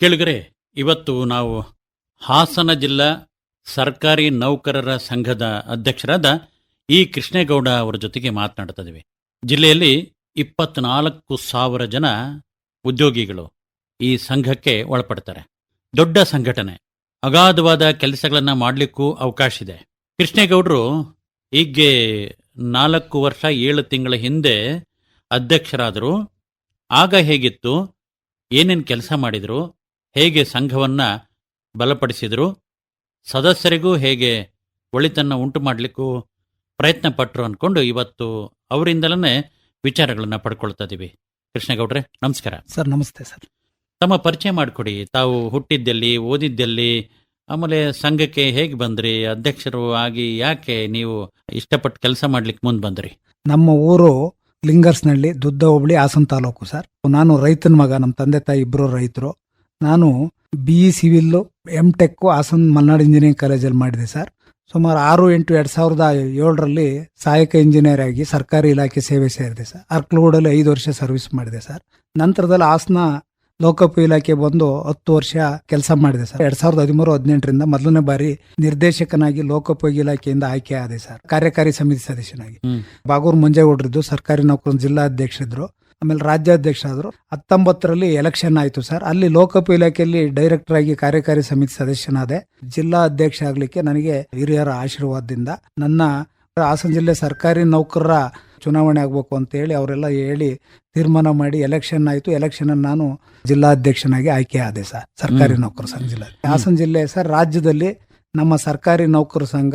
ಕೇಳಿಗರೆ, ಇವತ್ತು ನಾವು ಹಾಸನ ಜಿಲ್ಲಾ ಸರ್ಕಾರಿ ನೌಕರರ ಸಂಘದ ಅಧ್ಯಕ್ಷರಾದ ಇ ಕೃಷ್ಣೇಗೌಡ ಅವರ ಜೊತೆಗೆ ಮಾತನಾಡ್ತಾ ಇದ್ದೀವಿ ಜಿಲ್ಲೆಯಲ್ಲಿ ಇಪ್ಪತ್ನಾಲ್ಕು ಸಾವಿರ ಜನ ಉದ್ಯೋಗಿಗಳು ಈ ಸಂಘಕ್ಕೆ ಒಳಪಡ್ತಾರೆ. ದೊಡ್ಡ ಸಂಘಟನೆ. ಅಗಾಧವಾದ ಕೆಲಸಗಳನ್ನು ಮಾಡಲಿಕ್ಕೂ ಅವಕಾಶ ಇದೆ. ಕೃಷ್ಣೇಗೌಡರು ಹೀಗೆ ನಾಲ್ಕು ವರ್ಷ ಏಳು ತಿಂಗಳ ಹಿಂದೆ ಅಧ್ಯಕ್ಷರಾದರು. ಆಗ ಹೇಗಿತ್ತು? ಏನೇನು ಕೆಲಸ ಮಾಡಿದರು? ಹೇಗೆ ಸಂಘವನ್ನ ಬಲಪಡಿಸಿದರು ಸದಸ್ಯರಿಗೂ ಹೇಗೆ ಒಳಿತನ್ನ ಉಂಟು ಮಾಡಲಿಕ್ಕೂ ಪ್ರಯತ್ನ ಪಟ್ಟರು ಅಂದ್ಕೊಂಡು ಇವತ್ತು ಅವರಿಂದಲೇ ವಿಚಾರಗಳನ್ನು ಪಡ್ಕೊಳ್ತಾ ಇದ್ದೀವಿ ಕೃಷ್ಣಗೌಡ್ರೆ ನಮಸ್ಕಾರ. ಸರ್ ನಮಸ್ತೆ ಸರ್. ತಮ್ಮ ಪರಿಚಯ ಮಾಡಿಕೊಡಿ. ತಾವು ಹುಟ್ಟಿದ್ದಲ್ಲಿ ಓದಿದ್ದಲ್ಲಿ ಆಮೇಲೆ ಸಂಘಕ್ಕೆ ಹೇಗೆ ಬಂದ್ರಿ ಅಧ್ಯಕ್ಷರು ಆಗಿ ಯಾಕೆ ನೀವು ಇಷ್ಟಪಟ್ಟು ಕೆಲಸ ಮಾಡ್ಲಿಕ್ಕೆ ಮುಂದೆ ಬಂದ್ರಿ? ನಮ್ಮ ಊರು ಲಿಂಗರ್ಸ್ನಳ್ಳಿ ದುದ್ದ ಹೋಬಳಿ ಹಾಸನ ತಾಲೂಕು ಸರ್. ನಾನು ರೈತನ ಮಗ ನಮ್ಮ ತಂದೆ ತಾಯಿ ಇಬ್ಬರು ರೈತರು. ನಾನು B E civil M Tech Hassan Malnad engineering ಕಾಲೇಜಲ್ಲಿ ಮಾಡಿದೆ ಸರ್. ಸುಮಾರು ಆರು ಎಂಟು ಎರಡು ಸಾವಿರದ ಏಳರಲ್ಲಿ ಸಹಾಯಕ ಇಂಜಿನಿಯರ್ ಆಗಿ ಸರ್ಕಾರಿ ಇಲಾಖೆ ಸೇವೆ ಸೇರಿದೆ ಸರ್. ಅರ್ಕಲ್ಗೂಡಲ್ಲಿ ಐದು ವರ್ಷ ಸರ್ವಿಸ್ ಮಾಡಿದೆ ಸರ್. ನಂತರದಲ್ಲಿ ಹಾಸನ ಲೋಕೋಪ ಇಲಾಖೆ ಬಂದು ಹತ್ತು ವರ್ಷ ಕೆಲಸ ಮಾಡಿದೆ ಸರ್. ಎರಡ್ ಸಾವಿರದ ಹದಿಮೂರು ಹದಿನೆಂಟರಿಂದ ಮೊದಲನೇ ಬಾರಿ ನಿರ್ದೇಶಕನಾಗಿ ಲೋಕೋಪಯೋಗಿ ಇಲಾಖೆಯಿಂದ ಆಯ್ಕೆ ಆದೆ ಸರ್. ಕಾರ್ಯಕಾರಿ ಸಮಿತಿ ಸದಸ್ಯನಾಗಿ. ಬಾಗೂರು ಮಂಜೇಗೌಡರಿದ್ದು ಸರ್ಕಾರಿ ಜಿಲ್ಲಾ ಜಿಲ್ಲಾಧ್ಯಕ್ಷರಿದ್ರು ಆಮೇಲೆ ರಾಜ್ಯಾಧ್ಯಕ್ಷ ಆದ್ರು ಹತ್ತೊಂಬತ್ತರಲ್ಲಿ ಎಲೆಕ್ಷನ್ ಆಯಿತು ಸರ್. ಅಲ್ಲಿ ಲೋಕೋಪ ಇಲಾಖೆಯಲ್ಲಿ ಡೈರೆಕ್ಟರ್ ಆಗಿ ಕಾರ್ಯಕಾರಿ ಸಮಿತಿ ಸದಸ್ಯನಾದೆ. ಜಿಲ್ಲಾ ಅಧ್ಯಕ್ಷ ಆಗಲಿಕ್ಕೆ ನನಗೆ ಹಿರಿಯರ ಆಶೀರ್ವಾದದಿಂದ ನನ್ನ ಹಾಸನ ಜಿಲ್ಲೆ ಸರ್ಕಾರಿ ನೌಕರರ ಚುನಾವಣೆ ಆಗ್ಬೇಕು ಅಂತ ಹೇಳಿ ಅವರೆಲ್ಲ ಹೇಳಿ ತೀರ್ಮಾನ ಮಾಡಿ ಎಲೆಕ್ಷನ್ ಆಯಿತು. ಎಲೆಕ್ಷನ್ ನಾನು ಜಿಲ್ಲಾಧ್ಯಕ್ಷನಾಗಿ ಆಯ್ಕೆ ಆದೆ ಸರ್. ಸರ್ಕಾರಿ. ನೌಕರ ಸಂಘ ಜಿಲ್ಲೆ. ಹಾಸನ ಜಿಲ್ಲೆ ಸರ್ ರಾಜ್ಯದಲ್ಲಿ ನಮ್ಮ ಸರ್ಕಾರಿ ನೌಕರ ಸಂಘ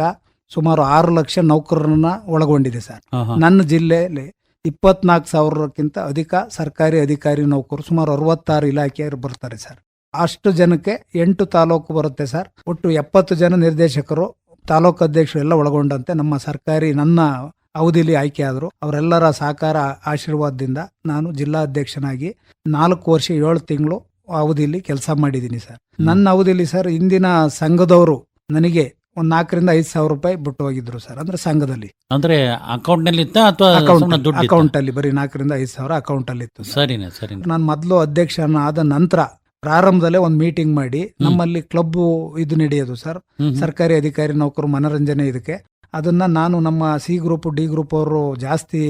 ಸುಮಾರು ಆರು ಲಕ್ಷ ನೌಕರರನ್ನ ಒಳಗೊಂಡಿದೆ ಸರ್. ನನ್ನ ಜಿಲ್ಲೆಯಲ್ಲಿ ಇಪ್ಪತ್ನಾಲ್ಕು ಸಾವಿರಕ್ಕಿಂತ ಅಧಿಕ ಸರ್ಕಾರಿ ಅಧಿಕಾರಿ ನೌಕರು ಸುಮಾರು ಅರವತ್ತಾರು ಇಲಾಖೆಯವರು ಬರ್ತಾರೆ ಸರ್. ಅಷ್ಟು ಜನಕ್ಕೆ ಎಂಟು ತಾಲೂಕು ಬರುತ್ತೆ ಸರ್. ಒಟ್ಟು ಎಪ್ಪತ್ತು ಜನ ನಿರ್ದೇಶಕರು, ತಾಲೂಕು ಅಧ್ಯಕ್ಷರು ಎಲ್ಲ ಒಳಗೊಂಡಂತೆ ನಮ್ಮ ಸರ್ಕಾರಿ ನನ್ನ ಅವಧಿಲಿ ಆಯ್ಕೆ ಆದರು ಅವರೆಲ್ಲರ ಸಹಕಾರ ಆಶೀರ್ವಾದದಿಂದ ನಾನು ಜಿಲ್ಲಾಧ್ಯಕ್ಷನಾಗಿ ನಾಲ್ಕು ವರ್ಷ ಏಳು ತಿಂಗಳು ಅವಧಿಯಲ್ಲಿ ಕೆಲಸ ಮಾಡಿದ್ದೀನಿ ಸರ್. ನನ್ನ ಅವಧಿಯಲ್ಲಿ ಸರ್, ಇಂದಿನ ಸಂಘದವರು ನನಗೆ ಒಂದ್ ನಾಲ್ಕರಿಂದ ಐದ್ ಸಾವಿರ ರೂಪಾಯಿ ಬಿಟ್ಟು ಹೋಗಿದ್ರು ಸರ್ ಅಂದ್ರೆ ಸಂಘದಲ್ಲಿ. ಅಂದ್ರೆ ಅಕೌಂಟ್ನಲ್ಲಿ ಅಕೌಂಟ್ ಅಲ್ಲಿ ಬರೀ ನಾಲ್ಕರಿಂದ ಐದ್ ಸಾವಿರ ಅಕೌಂಟ್ ಅಲ್ಲಿ ಇತ್ತು ಸರ್. ಸರಿ ಸರಿನೇ. ನಾನು ಮೊದಲು ಅಧ್ಯಕ್ಷನ ಆದ ನಂತರ ಪ್ರಾರಂಭದಲ್ಲೇ ಒಂದು ಮೀಟಿಂಗ್ ಮಾಡಿ ನಮ್ಮಲ್ಲಿ ಕ್ಲಬ್ ಇದು ನಡೆಯೋದು ಸರ್. ಸರ್ಕಾರಿ ಅಧಿಕಾರಿ ನೌಕರು ಮನರಂಜನೆ ಇದಕ್ಕೆ. ಅದನ್ನ ನಾನು ನಮ್ಮ ಸಿ ಗ್ರೂಪ್ ಡಿ ಗ್ರೂಪ್ ಅವರು ಜಾಸ್ತಿ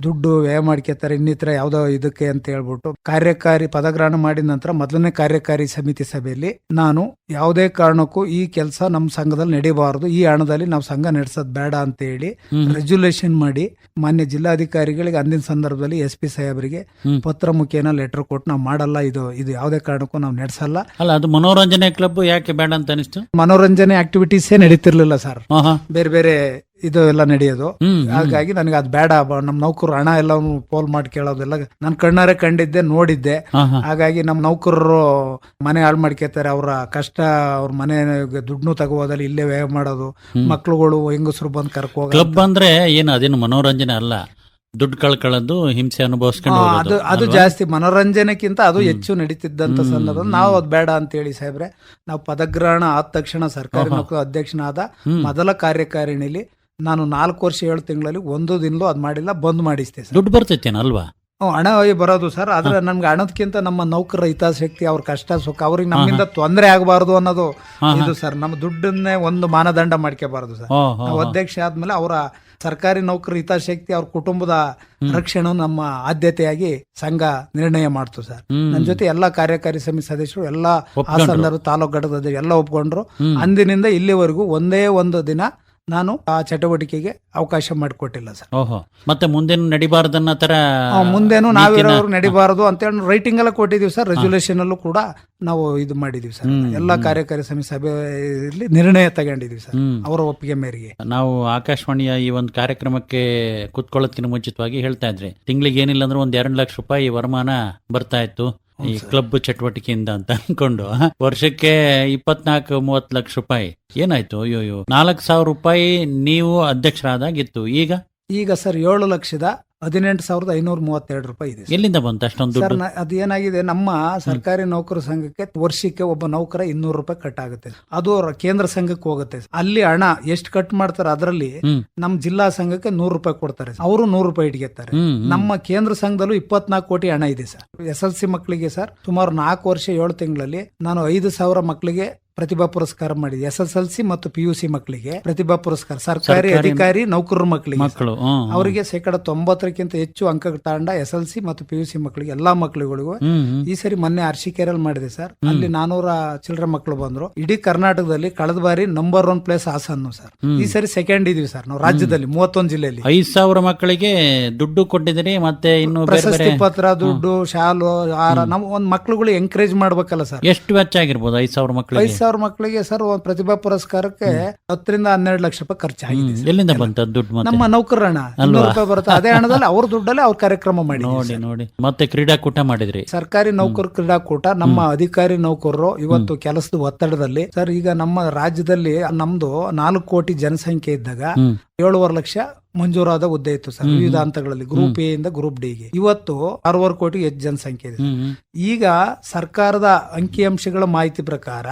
ದುಡ್ಡು ವ್ಯಯ ಮಾಡ್ಕೋತಾರೆ ಇನ್ನಿತರ ಯಾವ್ದೋ ಇದಕ್ಕೆ ಅಂತ ಹೇಳ್ಬಿಟ್ಟು ಕಾರ್ಯಕಾರಿ ಪದಗ್ರಹಣ ಮಾಡಿದ ನಂತರ ಮೊದಲನೇ ಕಾರ್ಯಕಾರಿ ಸಮಿತಿ ಸಭೆಯಲ್ಲಿ ನಾನು ಯಾವುದೇ ಕಾರಣಕ್ಕೂ ಈ ಕೆಲಸ ನಮ್ಮ ಸಂಘದಲ್ಲಿ ನಡೀಬಾರದು. ಈ ಹಣದಲ್ಲಿ ನಾವು ಸಂಘ ನಡೆಸೋದು ಬೇಡ ಅಂತ ಹೇಳಿ. ರೆಜುಲೇಷನ್ ಮಾಡಿ ಮಾನ್ಯ ಜಿಲ್ಲಾಧಿಕಾರಿಗಳಿಗೆ ಅಂದಿನ ಸಂದರ್ಭದಲ್ಲಿ ಎಸ್ ಪಿ ಸಾಹೇಬರಿಗೆ ಪತ್ರ ಮುಖೇನ ಲೆಟರ್ ಕೊಟ್ಟು ನಾವು ಮಾಡಲ್ಲ. ಇದು ಇದು ಯಾವುದೇ ಕಾರಣಕ್ಕೂ ನಾವು ನಡೆಸಲ್ಲ. ಅಲ್ಲ ಅದು ಮನೋರಂಜನೆ ಕ್ಲಬ್ ಯಾಕೆ ಬೇಡ ಅಂತ ಅನಿಸ್ತು? ಮನೋರಂಜನೆ ಆಕ್ಟಿವಿಟೀಸೇ ನಡೀತಿರ್ಲಿಲ್ಲ ಸರ್. ಬೇರೆ ಬೇರೆ ಇದು ಎಲ್ಲ ನಡೆಯೋದು. ಹಾಗಾಗಿ ನನಗೆ ಅದು ಬೇಡ. ನಮ್ಮ ನಮ್ ನೌಕರು ಹಣ ಎಲ್ಲ ಪೋಲ್ ಮಾಡಿ ಕೇಳೋದೆಲ್ಲ ನಾನು ಕಣ್ಣಾರೆ ಕಂಡಿದ್ದೆ ನೋಡಿದ್ದೆ. ಹಾಗಾಗಿ ನಮ್ಮ ನೌಕರರು ಮನೆ ಹಾಳು ಮಾಡ್ಕೋತಾರೆ ಅವರ ಕಷ್ಟ ಅವ್ರ ಮನೆ ದುಡ್ಡು ತಗೋದಲ್ಲಿ ಇಲ್ಲೇ ವ್ಯಯ ಮಾಡೋದು. ಮಕ್ಳುಗಳು ಹೆಂಗಸರು ಬಂದು ಕರ್ಕೋ. ಕ್ಲಬ್ ಅಂದ್ರೆ ಏನು ಅದೇನು ಮನೋರಂಜನೆ ಅಲ್ಲ? ದುಡ್ಡು ಕಳ್ಕೊಳ್ಳೋದು ಹಿಂಸೆ ಅನುಭವಿಸ್ಕೊಂಡು ಅದು ಅದು ಜಾಸ್ತಿ ಮನೋರಂಜನೆಗಿಂತ ಅದು ಹೆಚ್ಚು ನಡೀತಿದ್ದಂತ ಸಂದರ್ಭ. ನಾವು ಅದು ಬೇಡ ಅಂತ ಹೇಳಿ ಸಾಹೇಬ್ರೆ. ನಾವು ಪದಗ್ರಹಣ ಆದ ತಕ್ಷಣ ಸರ್ಕಾರಿ. ನೌಕರ ಅಧ್ಯಕ್ಷನಾದ ಮೊದಲ ಕಾರ್ಯಕಾರಿಣಿಲಿ ನಾನು ನಾಲ್ಕು ವರ್ಷ ಏಳು ತಿಂಗಳಲ್ಲಿ ಒಂದು ದಿನಲೂ ಅದು ಮಾಡಿಲ್ಲ ಬಂದ್ ಮಾಡಿಸ್ತೇನೆ ದುಡ್ಡು ಬರ್ತೈತೇನ ಅಲ್ವಾ? ಹ್ಮ್, ಹಣ ಬರೋದು ಸರ್. ಆದ್ರೆ ನಮ್ಗೆ ಹಣದಕ್ಕಿಂತ ನಮ್ಮ ನೌಕರರ ಹಿತಾಸಕ್ತಿ ಅವ್ರ ಕಷ್ಟ ಸುಖ ಅವ್ರಿಗೆ ನಮ್ಮಿಂದ ತೊಂದರೆ ಆಗಬಾರದು ಅನ್ನೋದು. ಇದು ಸರ್. ನಮ್ಮ ದುಡ್ಡನ್ನೇ ಒಂದು ಮಾನದಂಡ ಮಾಡ್ಕೋಬಾರದು ಸರ್. ನಾವು ಅಧ್ಯಕ್ಷ ಆದ್ಮೇಲೆ ಅವರ ಸರ್ಕಾರಿ ನೌಕರ ಹಿತಾಸಕ್ತಿ ಅವ್ರ ಕುಟುಂಬದ ರಕ್ಷಣೆ ನಮ್ಮ ಆದ್ಯತೆಯಾಗಿ ಸಂಘ ನಿರ್ಣಯ ಮಾಡ್ತು ಸರ್. ನನ್ನ ಜೊತೆ ಎಲ್ಲಾ ಕಾರ್ಯಕಾರಿ ಸಮಿತಿ ಸದಸ್ಯರು ಎಲ್ಲಾ. ಹಾಸನರು ತಾಲೂಕು ಘಟಕದ ಎಲ್ಲ ಒಪ್ಕೊಂಡ್ರು. ಅಂದಿನಿಂದ ಇಲ್ಲಿವರೆಗೂ ಒಂದೇ ಒಂದು ದಿನ ನಾನು ಆ ಚಟುವಟಿಕೆಗೆ ಅವಕಾಶ ಮಾಡಿಕೊಟ್ಟಿಲ್ಲ ಸರ್. ಓಹೋ. ಮತ್ತೆ ಮುಂದೇನು ನಡಿಬಾರ್ದನ್ನ ತರ ಮುಂದೇನು ನಾವಿರೋರು ನಡಿಬಾರದು ಅಂತ ಹೇಳಿ ರೈಟಿಂಗ್ ಎಲ್ಲ ಕೊಟ್ಟಿದೀವಿ ಸರ್. ರೆಸೊಲ್ಯೂಷನ್ ಅಲ್ಲೂ ಕೂಡ ನಾವು ಇದು ಮಾಡಿದೀವಿ ಸರ್. ಎಲ್ಲಾ ಕಾರ್ಯಕಾರಿ ಸಮಿತಿ ಸಭೆಯಲ್ಲಿ ನಿರ್ಣಯ ತಗೊಂಡಿದೀವಿ ಸರ್. ಅವರ ಒಪ್ಪಿಗೆ ಮೇರೆಗೆ. ನಾವು ಆಕಾಶವಾಣಿಯ ಈ ಒಂದು ಕಾರ್ಯಕ್ರಮಕ್ಕೆ ಕುತ್ಕೊಳ್ಳೋದಕ್ಕಿಂತ ಮುಂಚಿತವಾಗಿ ಹೇಳ್ತಾ ಇದ್ರಿ. ತಿಂಗಳಿಗೆ ಏನಿಲ್ಲ ಅಂದ್ರೆ ಒಂದ್ ಎರಡು ಲಕ್ಷ ರೂಪಾಯಿ ವರಮಾನ ಬರ್ತಾ ಇತ್ತು. ಈ ಕ್ಲಬ್ ಚಟುವಟಿಕೆಯಿಂದ ಅಂತ ಅನ್ಕೊಂಡು ವರ್ಷಕ್ಕೆ ಇಪ್ಪತ್ನಾಲ್ಕು ಮೂವತ್ ಲಕ್ಷ ರೂಪಾಯಿ. ಏನಾಯ್ತು? ಅಯ್ಯೋ ನಾಲ್ಕು ಸಾವಿರ ರೂಪಾಯಿ ನೀವು ಅಧ್ಯಕ್ಷರಾದಾಗಿತ್ತು. ಈಗ? ಈಗ ಸರ್ ಏಳು ಲಕ್ಷದ ಹದಿನೆಂಟು ಸಾವಿರದ ಐನೂರ ಮೂವತ್ತೆರಡು ರೂಪಾಯಿ ಇದೆ ಸರ್. ಎಲ್ಲಿಂದ ಬಂತು ಅಷ್ಟೊಂದು ಸರ್ ದುಡ್ಡು? ನ- ಅದೇನಾಗಿದೆ ನಮ್ಮ ಸರ್ಕಾರಿ ನೌಕರ ಸಂಘಕ್ಕೆ ವರ್ಷಕ್ಕೆ ಒಬ್ಬ ನೌಕರ ಇನ್ನೂರು ರೂಪಾಯಿ ಕಟ್ ಆಗುತ್ತೆ ಅದು ಕೇಂದ್ರ ಸಂಘಕ್ಕೆ ಹೋಗುತ್ತೆ. ಅಲ್ಲಿ ಹಣ ಎಷ್ಟು ಕಟ್ ಮಾಡ್ತಾರೆ ಅದರಲ್ಲಿ ಹ್ಮ್. ನಮ್ಮ ಜಿಲ್ಲಾ ಸಂಘಕ್ಕೆ ನೂರು ರೂಪಾಯಿ ಕೊಡ್ತಾರೆ ಅವರು ನೂರು ರೂಪಾಯಿ ಇಟ್ಕೆತ್ತಾರೆ ಹ್ಮ್ ಹ್ಮ್. ನಮ್ಮ ಕೇಂದ್ರ ಸಂಘದಲ್ಲೂ ಇಪ್ಪತ್ನಾಲ್ಕು ಕೋಟಿ ಹಣ ಇದೆ ಸರ್. ಎಸ್ ಎಲ್ ಸಿ ಮಕ್ಕಳಿಗೆ ಸರ್ ಸುಮಾರು ನಾಲ್ಕು ವರ್ಷ ಏಳು ತಿಂಗಳಲ್ಲಿ ನಾನು ಐದು ಸಾವಿರ ಮಕ್ಕಳಿಗೆ ಪ್ರತಿಭಾ ಪುರಸ್ಕಾರ ಮಾಡಿದೆ. ಎಸ್ ಎಸ್ ಎಲ್ ಸಿ ಮತ್ತು ಪಿ ಯು ಸಿ ಮಕ್ಕಳಿಗೆ ಪ್ರತಿಭಾ ಪುರಸ್ಕಾರ. ಸರ್ಕಾರಿ ಅಧಿಕಾರಿ ನೌಕರರ ಮಕ್ಕಳಿಗೆ. ಮಕ್ಕಳು. ಅವರಿಗೆ ಶೇಕಡ ತೊಂಬತ್ತರಕ್ಕಿಂತ ಹೆಚ್ಚು ಅಂಕ ತಾಂಡ ಎಸ್ ಎಲ್ ಸಿ ಮತ್ತು ಪಿ ಯು ಸಿ ಮಕ್ಕಳಿಗೆ ಎಲ್ಲಾ ಮಕ್ಕಳುಗಳಿಗೂ. ಈ ಸರಿ ಮೊನ್ನೆ ಅರ್ಶಿಕೆರೆಯಲ್ಲಿ ಮಾಡಿದೆ ಸರ್. ಅಲ್ಲಿ ನಾನೂರ ಚಿಲ್ಡ್ರನ್ ಮಕ್ಕಳು ಬಂದ್ರು. ಇಡೀ ಕರ್ನಾಟಕದಲ್ಲಿ ಕಳೆದ ಬಾರಿ ನಂಬರ್ ಒನ್ ಪ್ಲೇಸ್ ಹಾಸನ್ನು ಸರ್. ಈ ಸರಿ ಸೆಕೆಂಡ್ ಇದೀವಿ ಸರ್ ನಾವು ರಾಜ್ಯದಲ್ಲಿ ಮೂವತ್ತೊಂದು ಜಿಲ್ಲೆಯಲ್ಲಿ. ಐದ್ ಸಾವಿರ ಮಕ್ಕಳಿಗೆ ದುಡ್ಡು ಕೊಟ್ಟಿದ್ದೀರಿ ಮತ್ತೆ ಇನ್ನು ಪ್ರಶಸ್ತಿ ಪತ್ರ ದುಡ್ಡು ಶಾಲು ಆಹಾರ ನಾವು ಒಂದ್ ಮಕ್ಳುಗಳು ಎಂಕರೇಜ್ ಮಾಡ್ಬೇಕಲ್ಲ ಸರ್. ಎಷ್ಟು ವೆಚ್ಚ ಆಗಿರ್ಬೋದು ಐದ್ ಸಾವಿರ ಮಕ್ಕಳಿಗೆ? ಐದ್ ಸಾವಿರ ಮಕ್ಕಳಿಗೆ ಸರ್ ಒಂದ್ ಪ್ರತಿಭಾ ಪುರಸ್ಕಾರಕ್ಕೆ ಹತ್ತರಿಂದ ಹನ್ನೆರಡು ಲಕ್ಷ ರೂಪಾಯಿ ಖರ್ಚಾಗಿದೆ. ಸರ್. ಎಲ್ಲಿಂದ ಬಂತ ದುಡ್ಡು ಮತ್ತೆ? ನಮ್ಮ ನೌಕರರ ಹಣ ಇನ್ನೂರು ರೂಪಾಯಿ ಬರುತ್ತೆ. ಅದೇ ಹಣದಲ್ಲಿ ಅವ್ರ ದುಡ್ಡಲ್ಲಿ ಅವ್ರ ಕಾರ್ಯಕ್ರಮ ಮಾಡಿ ನೋಡಿ ನೋಡಿ. ಮತ್ತೆ ಕ್ರೀಡಾಕೂಟ ಮಾಡಿದ್ರಿ? ಸರ್ಕಾರಿ ನೌಕರ ಕ್ರೀಡಾಕೂಟ ನಮ್ಮ ಅಧಿಕಾರಿ ನೌಕರರು ಇವತ್ತು ಕೆಲಸದ ಒತ್ತಡದಲ್ಲಿ ಸರ್ ಈಗ ನಮ್ಮ ರಾಜ್ಯದಲ್ಲಿ ನಮ್ದು ನಾಲ್ಕು ಕೋಟಿ ಜನಸಂಖ್ಯೆ ಇದ್ದಾಗ ಏಳುವರೆ ಲಕ್ಷ ಮಂಜೂರಾದ ಹುದ್ದೆ ಇತ್ತು ಸರ್ ವಿವಿಧ ಹಂತಗಳಲ್ಲಿ ಗ್ರೂಪ್ ಎ ಇಂದ ಗ್ರೂಪ್ ಡಿ ಗೆ. ಇವತ್ತು ಆರೂವರೆ ಕೋಟಿ ಹೆಚ್ಚು ಜನಸಂಖ್ಯೆ ಇದೆ. ಈಗ ಸರ್ಕಾರದ ಅಂಕಿಅಂಶಗಳ ಮಾಹಿತಿ ಪ್ರಕಾರ.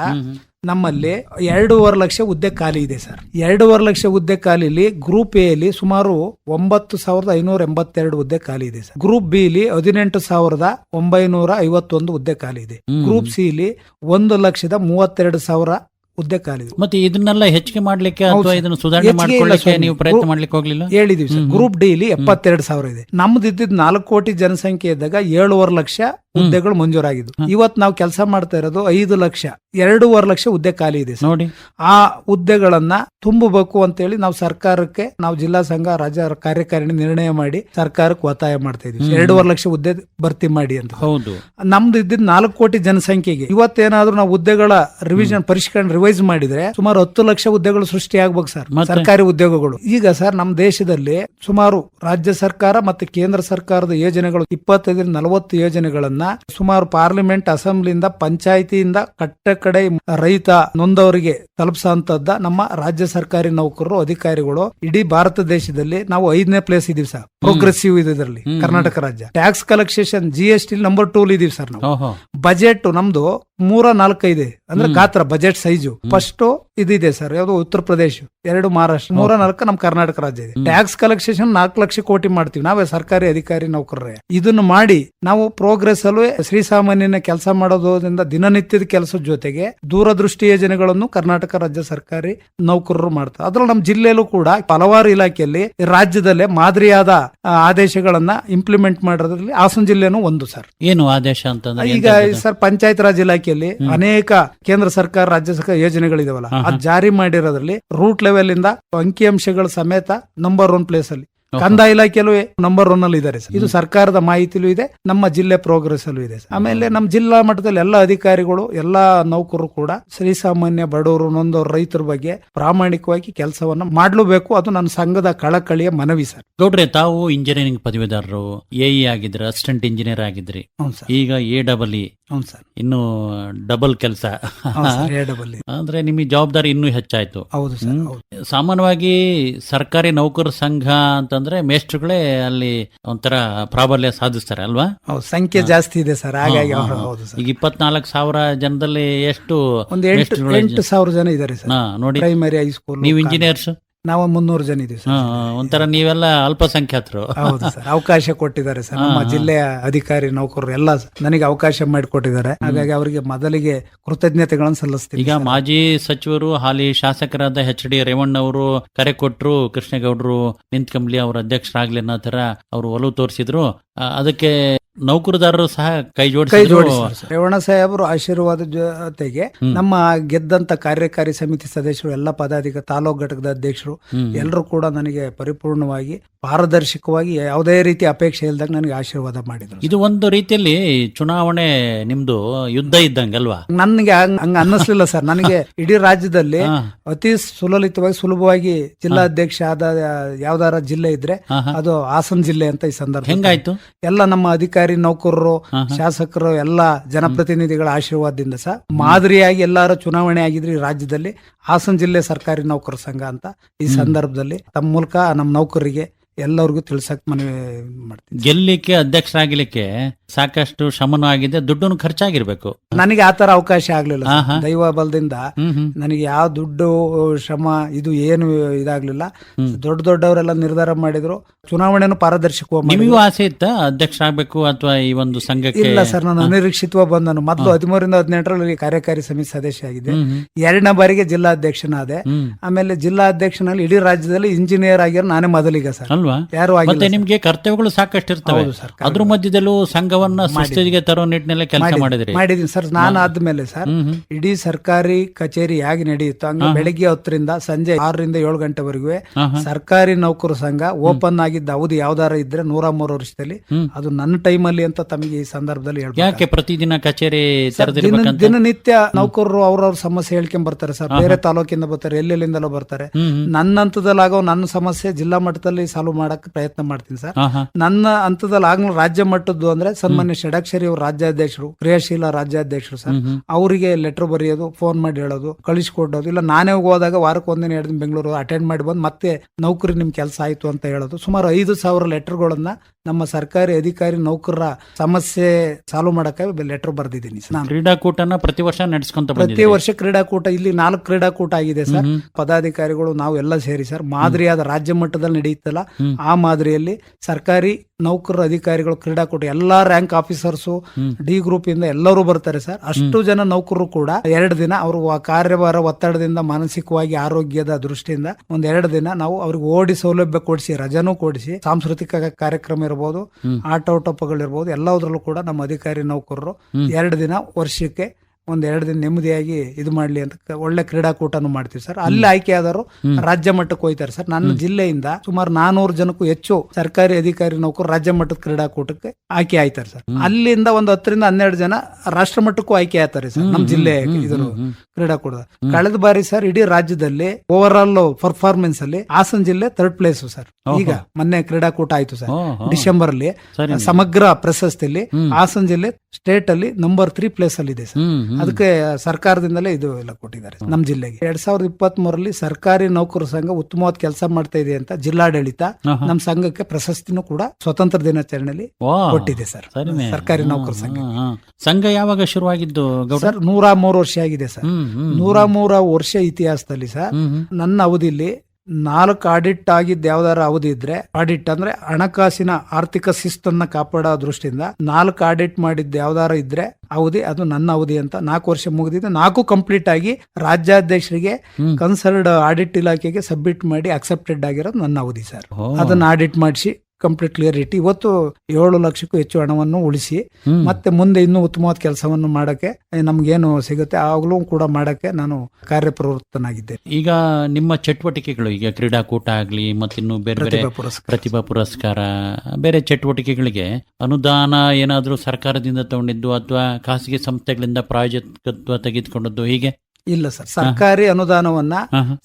ನಮ್ಮಲ್ಲಿ ಎರಡೂವರೆ ಲಕ್ಷ ಹುದ್ದೆ ಖಾಲಿ ಇದೆ ಸರ್. ಎರಡೂವರೆ ಲಕ್ಷ ಹುದ್ದೆ ಖಾಲಿಲಿ ಗ್ರೂಪ್ ಎ ಲಿ ಸುಮಾರು ಒಂಬತ್ತು ಸಾವಿರದ ಐನೂರ ಎಂಬತ್ತೆರಡು ಹುದ್ದೆ ಖಾಲಿ ಇದೆ ಸರ್. ಗ್ರೂಪ್ ಬಿ ಲಿ ಹದಿನೆಂಟು ಸಾವಿರದ ಒಂಬೈನೂರ ಐವತ್ತೊಂದು ಹುದ್ದೆ ಖಾಲಿ ಇದೆ. ಗ್ರೂಪ್ ಸಿ ಲಿ ಒಂದು ಲಕ್ಷದ ಮೂವತ್ತೆರಡು ಸಾವಿರ ಹುದ್ದೆ ಕಾಲಿದೆ ಮತ್ತೆ ಇದನ್ನೆಲ್ಲ ಹೆಚ್ಚಿಗೆ ಮಾಡ್ಲಿಕ್ಕೆ ಅಥವಾ ಇದನ್ನು ಸುಧಾರಣೆ ಮಾಡ್ಕೊಳ್ಳಿಕ್ಕೆ ನೀವು. ಪ್ರಯತ್ನ ಮಾಡ್ಲಿಕ್ಕೆ ಹೋಗ್ಲಿಲ್ಲ? ಹೇಳಿದೀವಿ ಸರ್. ಗ್ರೂಪ್ ಡಿ ಇಲ್ಲಿ ಎಪ್ಪತ್ತೆರಡು ಸಾವಿರ ಇದೆ. ನಮ್ದು ಇದ್ದಿದ್ದು ನಾಲ್ಕು ಕೋಟಿ ಜನಸಂಖ್ಯೆ ಇದ್ದಾಗ ಏಳುವರೆ ಲಕ್ಷ ಹುದ್ದೆಗಳು ಮಂಜೂರಾಗಿದ್ದು. ಇವತ್ತು ನಾವು ಕೆಲಸ ಮಾಡ್ತಾ ಇರೋದು ಐದು ಲಕ್ಷ ಎರಡೂವರೆ ಲಕ್ಷ ಹುದ್ದೆ ಖಾಲಿ ಇದೆ ನೋಡಿ. ಆ ಹುದ್ದೆಗಳನ್ನ ತುಂಬಬೇಕು ಅಂತ ಹೇಳಿ ನಾವು ಸರ್ಕಾರಕ್ಕೆ ನಾವು ಜಿಲ್ಲಾ ಸಂಘ ರಾಜ್ಯ ಕಾರ್ಯಕಾರಿಣಿ ನಿರ್ಣಯ ಮಾಡಿ ಸರ್ಕಾರಕ್ಕೆ ಒತ್ತಾಯ ಮಾಡ್ತಾ ಇದೀವಿ. ಎರಡೂವರೆ ಲಕ್ಷ ಹುದ್ದೆ ಭರ್ತಿ ಮಾಡಿ ಅಂತ. ಹೌದು. ನಮ್ದು ಇದ್ದಿದ್ ನಾಲ್ಕು ಕೋಟಿ ಜನಸಂಖ್ಯೆಗೆ. ಇವತ್ತೇನಾದ್ರೂ ನಾವು ಹುದ್ದೆಗಳ ರಿವಿಷನ್ ಪರಿಷ್ಕರಣೆ ರಿವೈಸ್ ಮಾಡಿದ್ರೆ ಸುಮಾರು ಹತ್ತು ಲಕ್ಷ ಹುದ್ದೆಗಳು ಸೃಷ್ಟಿ ಆಗ್ಬೇಕು ಸರ್. ಸರ್ಕಾರಿ ಉದ್ಯೋಗಗಳು. ಈಗ ಸರ್ ನಮ್ಮ ದೇಶದಲ್ಲಿ ಸುಮಾರು ರಾಜ್ಯ ಸರ್ಕಾರ ಮತ್ತೆ ಕೇಂದ್ರ ಸರ್ಕಾರದ ಯೋಜನೆಗಳು ಇಪ್ಪತ್ತೈದರಿಂದ ನಲವತ್ತು ಯೋಜನೆಗಳನ್ನ ಸುಮಾರು ಪಾರ್ಲಿಮೆಂಟ್ ಅಸೆಂಬ್ಲಿಯಿಂದ ಪಂಚಾಯತಿಯಿಂದ ಕಟ್ಟ ಕಡೆ ರೈತ ನೊಂದವರಿಗೆ ತಲುಪಿಸಂತದ್ದ ನಮ್ಮ ರಾಜ್ಯ ಸರ್ಕಾರಿ ನೌಕರರು ಅಧಿಕಾರಿಗಳು ಇಡೀ ಭಾರತ ದೇಶದಲ್ಲಿ ನಾವು ಐದನೇ ಪ್ಲೇಸ್ ಇದೀವಿ ಸರ್. ಪ್ರೋಗ್ರೆಸಿವ್ ಇದರಲ್ಲಿ ಹ್ಮ್. ಕರ್ನಾಟಕ ರಾಜ್ಯ. Tax collection G S T number tool ಇದೀವಿ ಸರ್ ನಾವು. ಬಜೆಟ್ ನಮ್ದು ಮೂರ ನಾಲ್ಕೈದೆ ಅಂದ್ರೆ ಗಾತ್ರ ಬಜೆಟ್ ಸೈಜು. ಫಸ್ಟ್ ಇದಿದೆ ಸರ್ ಯಾವ್ದು ಉತ್ತರ ಪ್ರದೇಶ. ಎರಡು ಮಹಾರಾಷ್ಟ್ರ ಮೂರ ನಾಲ್ಕು ನಮ್ ಕರ್ನಾಟಕ ರಾಜ್ಯ ಇದೆ. ಟ್ಯಾಕ್ಸ್ ಕಲೆಕ್ಷನ್ ನಾಲ್ಕು ಲಕ್ಷ ಕೋಟಿ ಮಾಡ್ತೀವಿ. ನಾವೇ ಸರ್ಕಾರಿ ಅಧಿಕಾರಿ ನೌಕರರೇ. ಇದನ್ನ ಮಾಡಿ ನಾವು ಪ್ರೋಗ್ರೆಸ್ ಅಲ್ಲೂ ಶ್ರೀಸಾಮಾನ್ಯನ ಕೆಲಸ ಮಾಡೋದ್ರಿಂದ ದಿನನಿತ್ಯದ ಕೆಲಸದ ಜೊತೆಗೆ ದೂರದೃಷ್ಟಿ ಯೋಜನೆಗಳನ್ನು ಕರ್ನಾಟಕ ರಾಜ್ಯ ಸರ್ಕಾರಿ ನೌಕರರು ಮಾಡ್ತಾರೆ. ಅದ್ರಲ್ಲಿ ನಮ್ಮ ಜಿಲ್ಲೆಯಲ್ಲೂ ಕೂಡ ಹಲವಾರು ಇಲಾಖೆಯಲ್ಲಿ ರಾಜ್ಯದಲ್ಲೇ ಮಾದರಿಯಾದ ಆದೇಶಗಳನ್ನ ಇಂಪ್ಲಿಮೆಂಟ್ ಮಾಡೋದ್ರಲ್ಲಿ ಹಾಸನ ಜಿಲ್ಲೆನೂ ಒಂದು ಸರ್. ಏನು ಆದೇಶ ಅಂತಂದ್ರೆ ಈಗ ಸರ್ ಪಂಚಾಯತ್ ರಾಜ್ ಇಲಾಖೆಯಲ್ಲಿ ಅನೇಕ ಕೇಂದ್ರ ಸರ್ಕಾರ ರಾಜ್ಯ ಸರ್ಕಾರ ಯೋಜನೆಗಳಿದಾವಲ್ಲ ಅದ್ ಜಾರಿ ಮಾಡಿರೋದ್ರಲ್ಲಿ ರೂಟ್ ಲೆವೆಲ್ ಇಂದ ಅಂಕಿಅಂಶಗಳ ಸಮೇತ ನಂಬರ್ ಒನ್ ಪ್ಲೇಸ್ ಅಲ್ಲಿ. ಕಂದಾಯ ಇಲಾಖೆಯಲ್ಲೂ ನಂಬರ್ ಒನ್ ಅಲ್ಲಿ ಇದ್ದಾರೆ ಸರ್. ಇದು ಸರ್ಕಾರದ ಮಾಹಿತಿಲೂ ಇದೆ ನಮ್ಮ ಜಿಲ್ಲೆ ಪ್ರೋಗ್ರೆಸ್ ಅಲ್ಲೂ ಇದೆ. ಆಮೇಲೆ ನಮ್ಮ ಜಿಲ್ಲಾ ಮಟ್ಟದಲ್ಲಿ ಎಲ್ಲ ಅಧಿಕಾರಿಗಳು ಎಲ್ಲಾ ನೌಕರರು ಕೂಡ ಶ್ರೀಸಾಮಾನ್ಯ ಬಡವರು ನೊಂದವರು ರೈತರ ಬಗ್ಗೆ ಪ್ರಾಮಾಣಿಕವಾಗಿ ಕೆಲಸವನ್ನ ಮಾಡ್ಲೂಬೇಕು. ಅದು ನನ್ನ ಸಂಘದ ಕಳಕಳಿಯ ಮನವಿ ಸರ್. ಗೌಡ್ರೆ ತಾವು ಇಂಜಿನಿಯರಿಂಗ್ ಪದವೀಧರರು ಎಇ ಆಗಿದ್ರೆ ಅಸಿಸ್ಟೆಂಟ್ ಇಂಜಿನಿಯರ್ ಆಗಿದ್ರಿ. ಈಗ ಎ ಡಬಲ್ ಇ ಹ್ಞೂ ಸರ್. ಇನ್ನು ಡಬಲ್ ಕೆಲಸ. ಹೌದು ಡಬಲ್. ಅಂದ್ರೆ ನಿಮಗೆ ಜವಾಬ್ದಾರಿ ಇನ್ನೂ ಹೆಚ್ಚಾಯ್ತು. ಹೌದು ಸರ್ ಹೌದು. ಸಾಮಾನ್ಯವಾಗಿ ಸರ್ಕಾರಿ ನೌಕರ ಸಂಘ ಅಂತಂದ್ರೆ ಮೇಷ್ಟ್ರುಗಳೇ ಅಲ್ಲಿ ಒಂಥರ ಪ್ರಾಬಲ್ಯ ಸಾಧಿಸ್ತಾರೆ ಅಲ್ವಾ? ಹೌದು ಸಂಖ್ಯೆ ಜಾಸ್ತಿ ಇದೆ ಸರ್ ಹಾಗಾಗಿ ಹೌದು ಈಗ ಇಪ್ಪತ್ನಾಲ್ಕು ಸಾವಿರ ಜನದಲ್ಲಿ ಎಷ್ಟು ಒಂದು ಎಂಟು ಸಾವಿರ ಜನ ಇದ್ದಾರೆ ನೋಡಿ. ಪ್ರೈಮರಿ ಹೈಸ್ಕೂಲ್ ನೀವು ಇಂಜಿನಿಯರ್ಸ್ ನಾವು ಮುನ್ನೂರು ಜನ ಇದೀವಿ ಸರ್. ಒಂಥರ ನೀವೆಲ್ಲ ಅಲ್ಪಸಂಖ್ಯಾತರು. ಹೌದು ಸರ್. ಅವಕಾಶ ಕೊಟ್ಟಿದ್ದಾರೆ ಸರ್. ನಮ್ಮ ಜಿಲ್ಲೆಯ ಅಧಿಕಾರಿ ನೌಕರರು ಎಲ್ಲ ನನಗೆ ಅವಕಾಶ ಮಾಡಿಕೊಟ್ಟಿದ್ದಾರೆ ಹಾಗಾಗಿ ಅವರಿಗೆ ಮೊದಲಿಗೆ ಕೃತಜ್ಞತೆಗಳನ್ನು ಸಲ್ಲಿಸ್ತೀವಿ ಈಗ ಮಾಜಿ ಸಚಿವರು ಹಾಲಿ ಶಾಸಕರಾದ ಎಚ್ ಡಿ ರೇವಣ್ಣ ಅವರು ಕರೆ ಕೊಟ್ರು ಕೃಷ್ಣೇಗೌಡರು ನಿಂತ್ಕಂಬ್ಲಿ ಅವರ ಅಧ್ಯಕ್ಷರಾಗ್ಲಿ ಅನ್ನೋ ತರ ಅವರು ಒಲವು ತೋರಿಸಿದ್ರು. ಅದಕ್ಕೆ ನೌಕರದಾರರು ಸಹ ಕೈ ಕೈ ಸರ್. ರೇವಣ್ಣ ಸಾಹೇಬರು ಆಶೀರ್ವಾದ ಜೊತೆಗೆ ನಮ್ಮ ಗೆದ್ದಂತ ಕಾರ್ಯಕಾರಿ ಸಮಿತಿ ಸದಸ್ಯರು ಎಲ್ಲ ಪದಾಧಿಕಾರಿ ತಾಲೂಕು ಘಟಕದ ಅಧ್ಯಕ್ಷರು. ಎಲ್ಲರೂ ಕೂಡ ನನಗೆ ಪರಿಪೂರ್ಣವಾಗಿ ಪಾರದರ್ಶಕವಾಗಿ ಯಾವುದೇ ರೀತಿ ಅಪೇಕ್ಷೆ ಇಲ್ದಾಗ ನನಗೆ ಆಶೀರ್ವಾದ ಮಾಡಿದ್ರು. ಇದು ಒಂದು ರೀತಿಯಲ್ಲಿ ಚುನಾವಣೆ ನಿಮ್ದು ಯುದ್ಧ ಇದ್ದಂಗಲ್ವಾ ನನಗೆ ಹಂಗ ಅನ್ನಿಸ್ಲಿಲ್ಲ ಸರ್. ನನಗೆ ಇಡೀ ರಾಜ್ಯದಲ್ಲಿ ಅತಿ ಸುಲಲಿತವಾಗಿ ಸುಲಭವಾಗಿ ಜಿಲ್ಲಾಧ್ಯಕ್ಷ ಆದ ಯಾವ್ದಾರ ಜಿಲ್ಲೆ ಇದ್ರೆ. ಅದು ಹಾಸನ ಜಿಲ್ಲೆ ಅಂತ ಈ ಸಂದರ್ಭ ಹೆಂಗಾಯ್ತು? ಎಲ್ಲ ನಮ್ಮ ಅಧಿಕಾರಿ ನೌಕರರು ಶಾಸಕರು ಎಲ್ಲ ಜನಪ್ರತಿನಿಧಿಗಳ ಆಶೀರ್ವಾದದಿಂದ ಸಹ ಮಾದರಿಯಾಗಿ ಎಲ್ಲಾರು ಚುನಾವಣೆ ಆಗಿದ್ರಿ ಈ ರಾಜ್ಯದಲ್ಲಿ ಹಾಸನ ಜಿಲ್ಲೆ ಸರ್ಕಾರಿ ನೌಕರ ಸಂಘ ಅಂತ ಈ ಸಂದರ್ಭದಲ್ಲಿ ತಮ್ಮ ಮೂಲಕ ನಮ್ಮ ನೌಕರರಿಗೆ ಎಲ್ಲರಿಗೂ ತಿಳ್ಸಕ್ ಮನವಿ ಮಾಡ್ತೀನಿ ಗೆಲ್ಲಿಕ್ಕೆ ಅಧ್ಯಕ್ಷರಾಗಲಿಕ್ಕೆ ಸಾಕಷ್ಟು ಶ್ರಮನೂ ಆಗಿದೆ ದುಡ್ಡು ಖರ್ಚಾಗಿರ್ಬೇಕು. ನನಗೆ ಆತರ ಅವಕಾಶ ಆಗ್ಲಿಲ್ಲ. ಆಹಾ. ದೈವ ಬಲದಿಂದ ನನಗೆ ಯಾವ ದುಡ್ಡು ಶ್ರಮ ಇದು ಏನು ಇದಾಗ್ಲಿಲ್ಲ. ದೊಡ್ಡ ದೊಡ್ಡವರೆಲ್ಲ ನಿರ್ಧಾರ ಮಾಡಿದ್ರು. ಚುನಾವಣೆನೂ ಪಾರದರ್ಶಕವಾಗಿ ಮಾಡಿದ್ರು. ನಿಮಗೂ ಆಸೆ ಇತ್ತ ಅಧ್ಯಕ್ಷ ಆಗ್ಬೇಕು ಅಥವಾ ಈ ಒಂದು ಸಂಘಕ್ಕೆ? ಇಲ್ಲ ಸರ್ ನಾನು ಅನಿರೀಕ್ಷಿತವಾಗಿ ಬಂದನು ಮೊದಲು ಹದಿಮೂರಿಂದ ಹದಿನೆಂಟರಲ್ಲಿ ಕಾರ್ಯಕಾರಿ ಸಮಿತಿ ಸದಸ್ಯ ಆಗಿದೆ ಹ್ಮ್ ಹ್ಮ್. ಎರಡನೇ ಬಾರಿಗೆ ಜಿಲ್ಲಾಧ್ಯಕ್ಷನಾದೆ. ಹ್ಮ್. ಆಮೇಲೆ ಜಿಲ್ಲಾ ಅಧ್ಯಕ್ಷನಲ್ಲಿ ಇಡೀ ರಾಜ್ಯದಲ್ಲಿ ಇಂಜಿನಿಯರ್ ಆಗಿರೋ ನಾನೇ ಮೊದಲಿಗೆ ಸರ್. ಅಲ್ವಾ? ಯಾರು ಮತ್ತೆ ನಿಮ್ಗೆ ಕರ್ತವ್ಯಗಳು ಸಾಕಷ್ಟು ಇರ್ತವೆ ಸರ್ ಅದ್ರ ಮಧ್ಯದಲ್ಲೂ ಸಂಘವನ್ನ ಸುಸ್ಥಿತಿಗೆ ತರೋ ನಿಟ್ಟಿನಲ್ಲಿ ಕೆಲಸ ಮಾಡಿದ್ರಿ. ಮಾಡಿದೀನಿ ಸರ್. ನಾನು ಆದ್ಮೇಲೆ ಸರ್ ಇಡೀ ಸರ್ಕಾರಿ ಕಚೇರಿ ಹೇಗೆ ನಡೆಯುತ್ತೋ ಹಂಗ ಬೆಳಿಗ್ಗೆ ಹತ್ತರಿಂದ ಸಂಜೆ ಆರರಿಂದ ಏಳು ಗಂಟೆವರೆಗೂ. ಸರ್ಕಾರಿ ನೌಕರ ಸಂಘ ಓಪನ್ ಆಗಿದ್ದ ಅವಧಿ ಯಾವ್ದಾರ ಇದ್ರೆ ನೂರ ಮೂರು ವರ್ಷದಲ್ಲಿ ಅದು ನನ್ನ ಟೈಮ್ ಅಲ್ಲಿ ಅಂತ ತಮಗೆ ಈ ಸಂದರ್ಭದಲ್ಲಿ ಯಾಕೆ ಪ್ರತಿದಿನ ಕಚೇರಿ ದಿನ ದಿನನಿತ್ಯ ನೌಕರರು ಅವ್ರವ್ರ ಸಮಸ್ಯೆ ಹೇಳ್ಕೊಂಡ್ ಬರ್ತಾರೆ ಸರ್ ಬೇರೆ ತಾಲೂಕಿಂದ ಬರ್ತಾರೆ ಎಲ್ಲೆಲ್ಲಿಂದಲೋ ಬರ್ತಾರೆ. ನನ್ನ ಹಂತದಲ್ಲಾಗೋ ನನ್ನ ಸಮಸ್ಯೆ ಜಿಲ್ಲಾ ಮಟ್ಟದಲ್ಲಿ ಸಾಲ್ವ್ ಮಾಡಕ್ ಪ್ರಯತ್ನ ಮಾಡ್ತೀನಿ ಸರ್. ನನ್ನ ಹಂತದಲ್ಲಿ ಆಗ್ಲೂ ರಾಜ್ಯ ಮಟ್ಟದ್ದು ಅಂದ್ರೆ ಸನ್ಮಾನ್ಯ ಷಡಾಕ್ಷರಿ ಅವರು ರಾಜ್ಯಾಧ್ಯಕ್ಷರು ಕ್ರಿಯಾಶೀಲ ರಾಜ್ಯಾಧ್ಯಕ್ಷರು ಸರ್. ಅವರಿಗೆ ಲೆಟರ್ ಬರೆಯೋದು ಫೋನ್ ಮಾಡಿ ಹೇಳೋದು ಕಳಿಸ್ಕೊಡೋದು ಇಲ್ಲ ನಾನೇ ಹೋದಾಗ ವಾರಕ್ಕೆ ಒಂದಿನ ಎರಡು ದಿನ ಬೆಂಗಳೂರು ಅಟೆಂಡ್ ಮಾಡಿ ಬಂದು ಮತ್ತೆ ನೌಕರಿ ನಿಮ್ ಕೆಲಸ ಆಯ್ತು ಅಂತ ಹೇಳೋದು. ಸುಮಾರು ಐದು ಸಾವಿರ ಲೆಟರ್ಗಳನ್ನ ನಮ್ಮ ಸರ್ಕಾರಿ ಅಧಿಕಾರಿ ನೌಕರರ ಸಮಸ್ಯೆ ಸಾಲ್ವ್ ಮಾಡಕ್ಕೆ ಲೆಟರ್ ಬರ್ದಿದ್ದೀನಿ ನಾನು. ಕ್ರೀಡಾಕೂಟನ ಪ್ರತಿ ವರ್ಷ ನಡೆಸ್ಕೊಂತ ಪ್ರತಿ ವರ್ಷ ಕ್ರೀಡಾಕೂಟ ಇಲ್ಲಿ ನಾಲ್ಕು ಕ್ರೀಡಾಕೂಟ ಆಗಿದೆ ಸರ್. ಪದಾಧಿಕಾರಿಗಳು ನಾವು ಎಲ್ಲ ಸೇರಿ ಸರ್ ಮಾದರಿಯಾದ ರಾಜ್ಯ ಮಟ್ಟದಲ್ಲಿ ನಡೆಯುತ್ತಲ್ಲ ಆ ಮಾದರಿಯಲ್ಲಿ ಸರ್ಕಾರಿ ನೌಕರರ ಅಧಿಕಾರಿಗಳು ಕ್ರೀಡಾಕೂಟ ಎಲ್ಲಾ ರ್ಯಾಂಕ್ ಆಫೀಸರ್ಸು ಡಿ ಗ್ರೂಪ್ ಇಂದ ಎಲ್ಲರೂ ಬರ್ತಾರೆ ಸರ್ ಅಷ್ಟು ಜನ ನೌಕರರು ಕೂಡ ಎರಡು ದಿನ ಅವರು ಕಾರ್ಯಭಾರ ಒತ್ತಡದಿಂದ ಮಾನಸಿಕವಾಗಿ ಆರೋಗ್ಯದ ದೃಷ್ಟಿಯಿಂದ ಒಂದ್ ಎರಡು ದಿನ ನಾವು ಅವ್ರಿಗೆ ಓಡಿ ಸೌಲಭ್ಯ ಕೊಡಿಸಿ ರಜಾನೂ ಕೊಡಿಸಿ ಸಾಂಸ್ಕೃತಿಕ ಕಾರ್ಯಕ್ರಮ ಇರಬಹುದು. ಆಟೋಟೋಪಗಳಿರ್ಬೋದು ಎಲ್ಲದರಲ್ಲೂ ಕೂಡ ನಮ್ಮ ಅಧಿಕಾರಿ ನೌಕರರು. ಎರಡು ದಿನ ವರ್ಷಕ್ಕೆ ಒಂದ್ ಎರಡು ದಿನ ನೆಮ್ಮದಿಯಾಗಿ ಇದು ಮಾಡ್ಲಿ ಅಂತ ಒಳ್ಳೆ ಕ್ರೀಡಾಕೂಟನು ಮಾಡ್ತೀವಿ ಸರ್. ಅಲ್ಲಿ ಆಯ್ಕೆ ಆದವರು ರಾಜ್ಯ ಮಟ್ಟಕ್ಕೆ ಹೋಯ್ತಾರೆ ಸರ್. ನನ್ನ ಜಿಲ್ಲೆಯಿಂದ ಸುಮಾರು ನಾನೂರು ಜನಕ್ಕೂ ಹೆಚ್ಚು ಸರ್ಕಾರಿ ಅಧಿಕಾರಿ ನೌಕರು ರಾಜ್ಯ ಮಟ್ಟದ ಕ್ರೀಡಾಕೂಟಕ್ಕೆ ಆಯ್ಕೆ ಆಯ್ತಾರೆ ಸರ್. ಅಲ್ಲಿಂದ ಒಂದು ಹತ್ತರಿಂದ ಹನ್ನೆರಡು ಜನ ರಾಷ್ಟ್ರ ಮಟ್ಟಕ್ಕೂ ಆಯ್ಕೆ ಆಗ್ತಾರೆ ಸರ್. ನಮ್ಮ ಜಿಲ್ಲೆ ಇದ್ರು. ಕ್ರೀಡಾಕೂಟ ಕಳೆದ ಬಾರಿ ಸರ್ ಇಡೀ ರಾಜ್ಯದಲ್ಲಿ ಓವರ್ ಆಲ್ ಪರ್ಫಾರ್ಮೆನ್ಸ್ ಅಲ್ಲಿ ಹಾಸನ ಜಿಲ್ಲೆ ಥರ್ಡ್ ಪ್ಲೇಸ್ ಸರ್. ಈಗ ಮೊನ್ನೆ ಕ್ರೀಡಾಕೂಟ ಆಯ್ತು ಸರ್. ಡಿಸೆಂಬರ್ ಅಲ್ಲಿ ಸಮಗ್ರ ಪ್ರಶಸ್ತಿಯಲ್ಲಿ ಹಾಸನ ಜಿಲ್ಲೆ ಸ್ಟೇಟ್ ಅಲ್ಲಿ ನಂಬರ್ ತ್ರೀ ಪ್ಲೇಸ್ ಅಲ್ಲಿ ಇದೆ ಸರ್. ಅದಕ್ಕೆ ಸರ್ಕಾರದಿಂದಲೇ ಇದು ಎಲ್ಲ ಕೊಟ್ಟಿದ್ದಾರೆ ನಮ್ಮ ಜಿಲ್ಲೆಗೆ. ಎರಡ್ ಸಾವಿರದ ಇಪ್ಪತ್ತ್ ಮೂರಲ್ಲಿ ಸರ್ಕಾರಿ ನೌಕರ ಸಂಘ ಉತ್ತಮವಾದ ಕೆಲಸ ಮಾಡ್ತಾ ಇದೆ ಅಂತ ಜಿಲ್ಲಾಡಳಿತ. ನಮ್ಮ ಸಂಘಕ್ಕೆ ಪ್ರಶಸ್ತಿನೂ ಕೂಡ ಸ್ವತಂತ್ರ ದಿನಾಚರಣೆಯಲ್ಲಿ ಕೊಟ್ಟಿದೆ ಸರ್. ಸರ್ಕಾರಿ ನೌಕರ ಸಂಘ. ಸಂಘ ಯಾವಾಗ ಶುರುವಾಗಿದ್ದು ಸರ್ ನೂರ ಮೂರು ವರ್ಷ ಆಗಿದೆ ಸರ್. ನೂರ ಮೂರ ವರ್ಷ ಇತಿಹಾಸದಲ್ಲಿ ಸರ್. ನನ್ನ ಅವಧಿಲಿ ನಾಲ್ಕು ಆಡಿಟ್ ಆಗಿದ್ದ ಯಾವ್ದಾರ ಅವಧಿ ಇದ್ರೆ ಆಡಿಟ್ ಅಂದ್ರೆ ಹಣಕಾಸಿನ ಆರ್ಥಿಕ ಶಿಸ್ತನ್ನ ಕಾಪಾಡೋ ದೃಷ್ಟಿಯಿಂದ ನಾಲ್ಕು ಆಡಿಟ್ ಮಾಡಿದ್ದ ಯಾವ್ದಾರ ಇದ್ರೆ ಅವಧಿ ಅದು ನನ್ನ ಅವಧಿ ಅಂತ ನಾಲ್ಕು ವರ್ಷ ಮುಗಿದಿದೆ ನಾಲ್ಕು ಕಂಪ್ಲೀಟ್ ಆಗಿ ರಾಜ್ಯಾಧ್ಯಕ್ಷರಿಗೆ ಕನ್ಸರ್ಡ್ ಆಡಿಟ್ ಇಲಾಖೆಗೆ ಸಬ್ಮಿಟ್ ಮಾಡಿ ಅಕ್ಸೆಪ್ಟೆಡ್ ಆಗಿರೋದು ನನ್ನ ಅವಧಿ ಸರ್. ಅದನ್ನ ಆಡಿಟ್ ಮಾಡಿಸಿ ಕಂಪ್ಲೀಟ್ ಕ್ಲಿಯರಿಟಿ ಇವತ್ತು ಏಳು ಲಕ್ಷಕ್ಕೂ ಹೆಚ್ಚು ಹಣವನ್ನು ಉಳಿಸಿ ಮತ್ತೆ ಮುಂದೆ ಇನ್ನೂ ಉತ್ತಮವಾದ ಕೆಲಸವನ್ನು ಮಾಡಕ್ಕೆ ನಮ್ಗೇನು ಸಿಗುತ್ತೆ ಆಗ್ಲೂ ಕೂಡ ಮಾಡಕ್ಕೆ ನಾನು ಕಾರ್ಯಪ್ರವೃತ್ತನಾಗಿದ್ದೇನೆ. ಈಗ ನಿಮ್ಮ ಚಟುವಟಿಕೆಗಳು ಈಗ ಕ್ರೀಡಾಕೂಟ ಆಗ್ಲಿ ಮತ್ತಿನ್ನು ಬೇರೆ ಬೇರೆ ಪ್ರತಿಭಾ ಪುರಸ್ಕಾರ ಬೇರೆ ಚಟುವಟಿಕೆಗಳಿಗೆ ಅನುದಾನ ಏನಾದರೂ ಸರ್ಕಾರದಿಂದ ತಗೊಂಡಿದ್ದು ಅಥವಾ ಖಾಸಗಿ ಸಂಸ್ಥೆಗಳಿಂದ ಪ್ರಾಯೋಜಕತ್ವ ತೆಗೆದುಕೊಂಡದ್ದು ಹೀಗೆ ಇಲ್ಲ ಸರ್. ಸರ್ಕಾರಿ ಅನುದಾನವನ್ನ.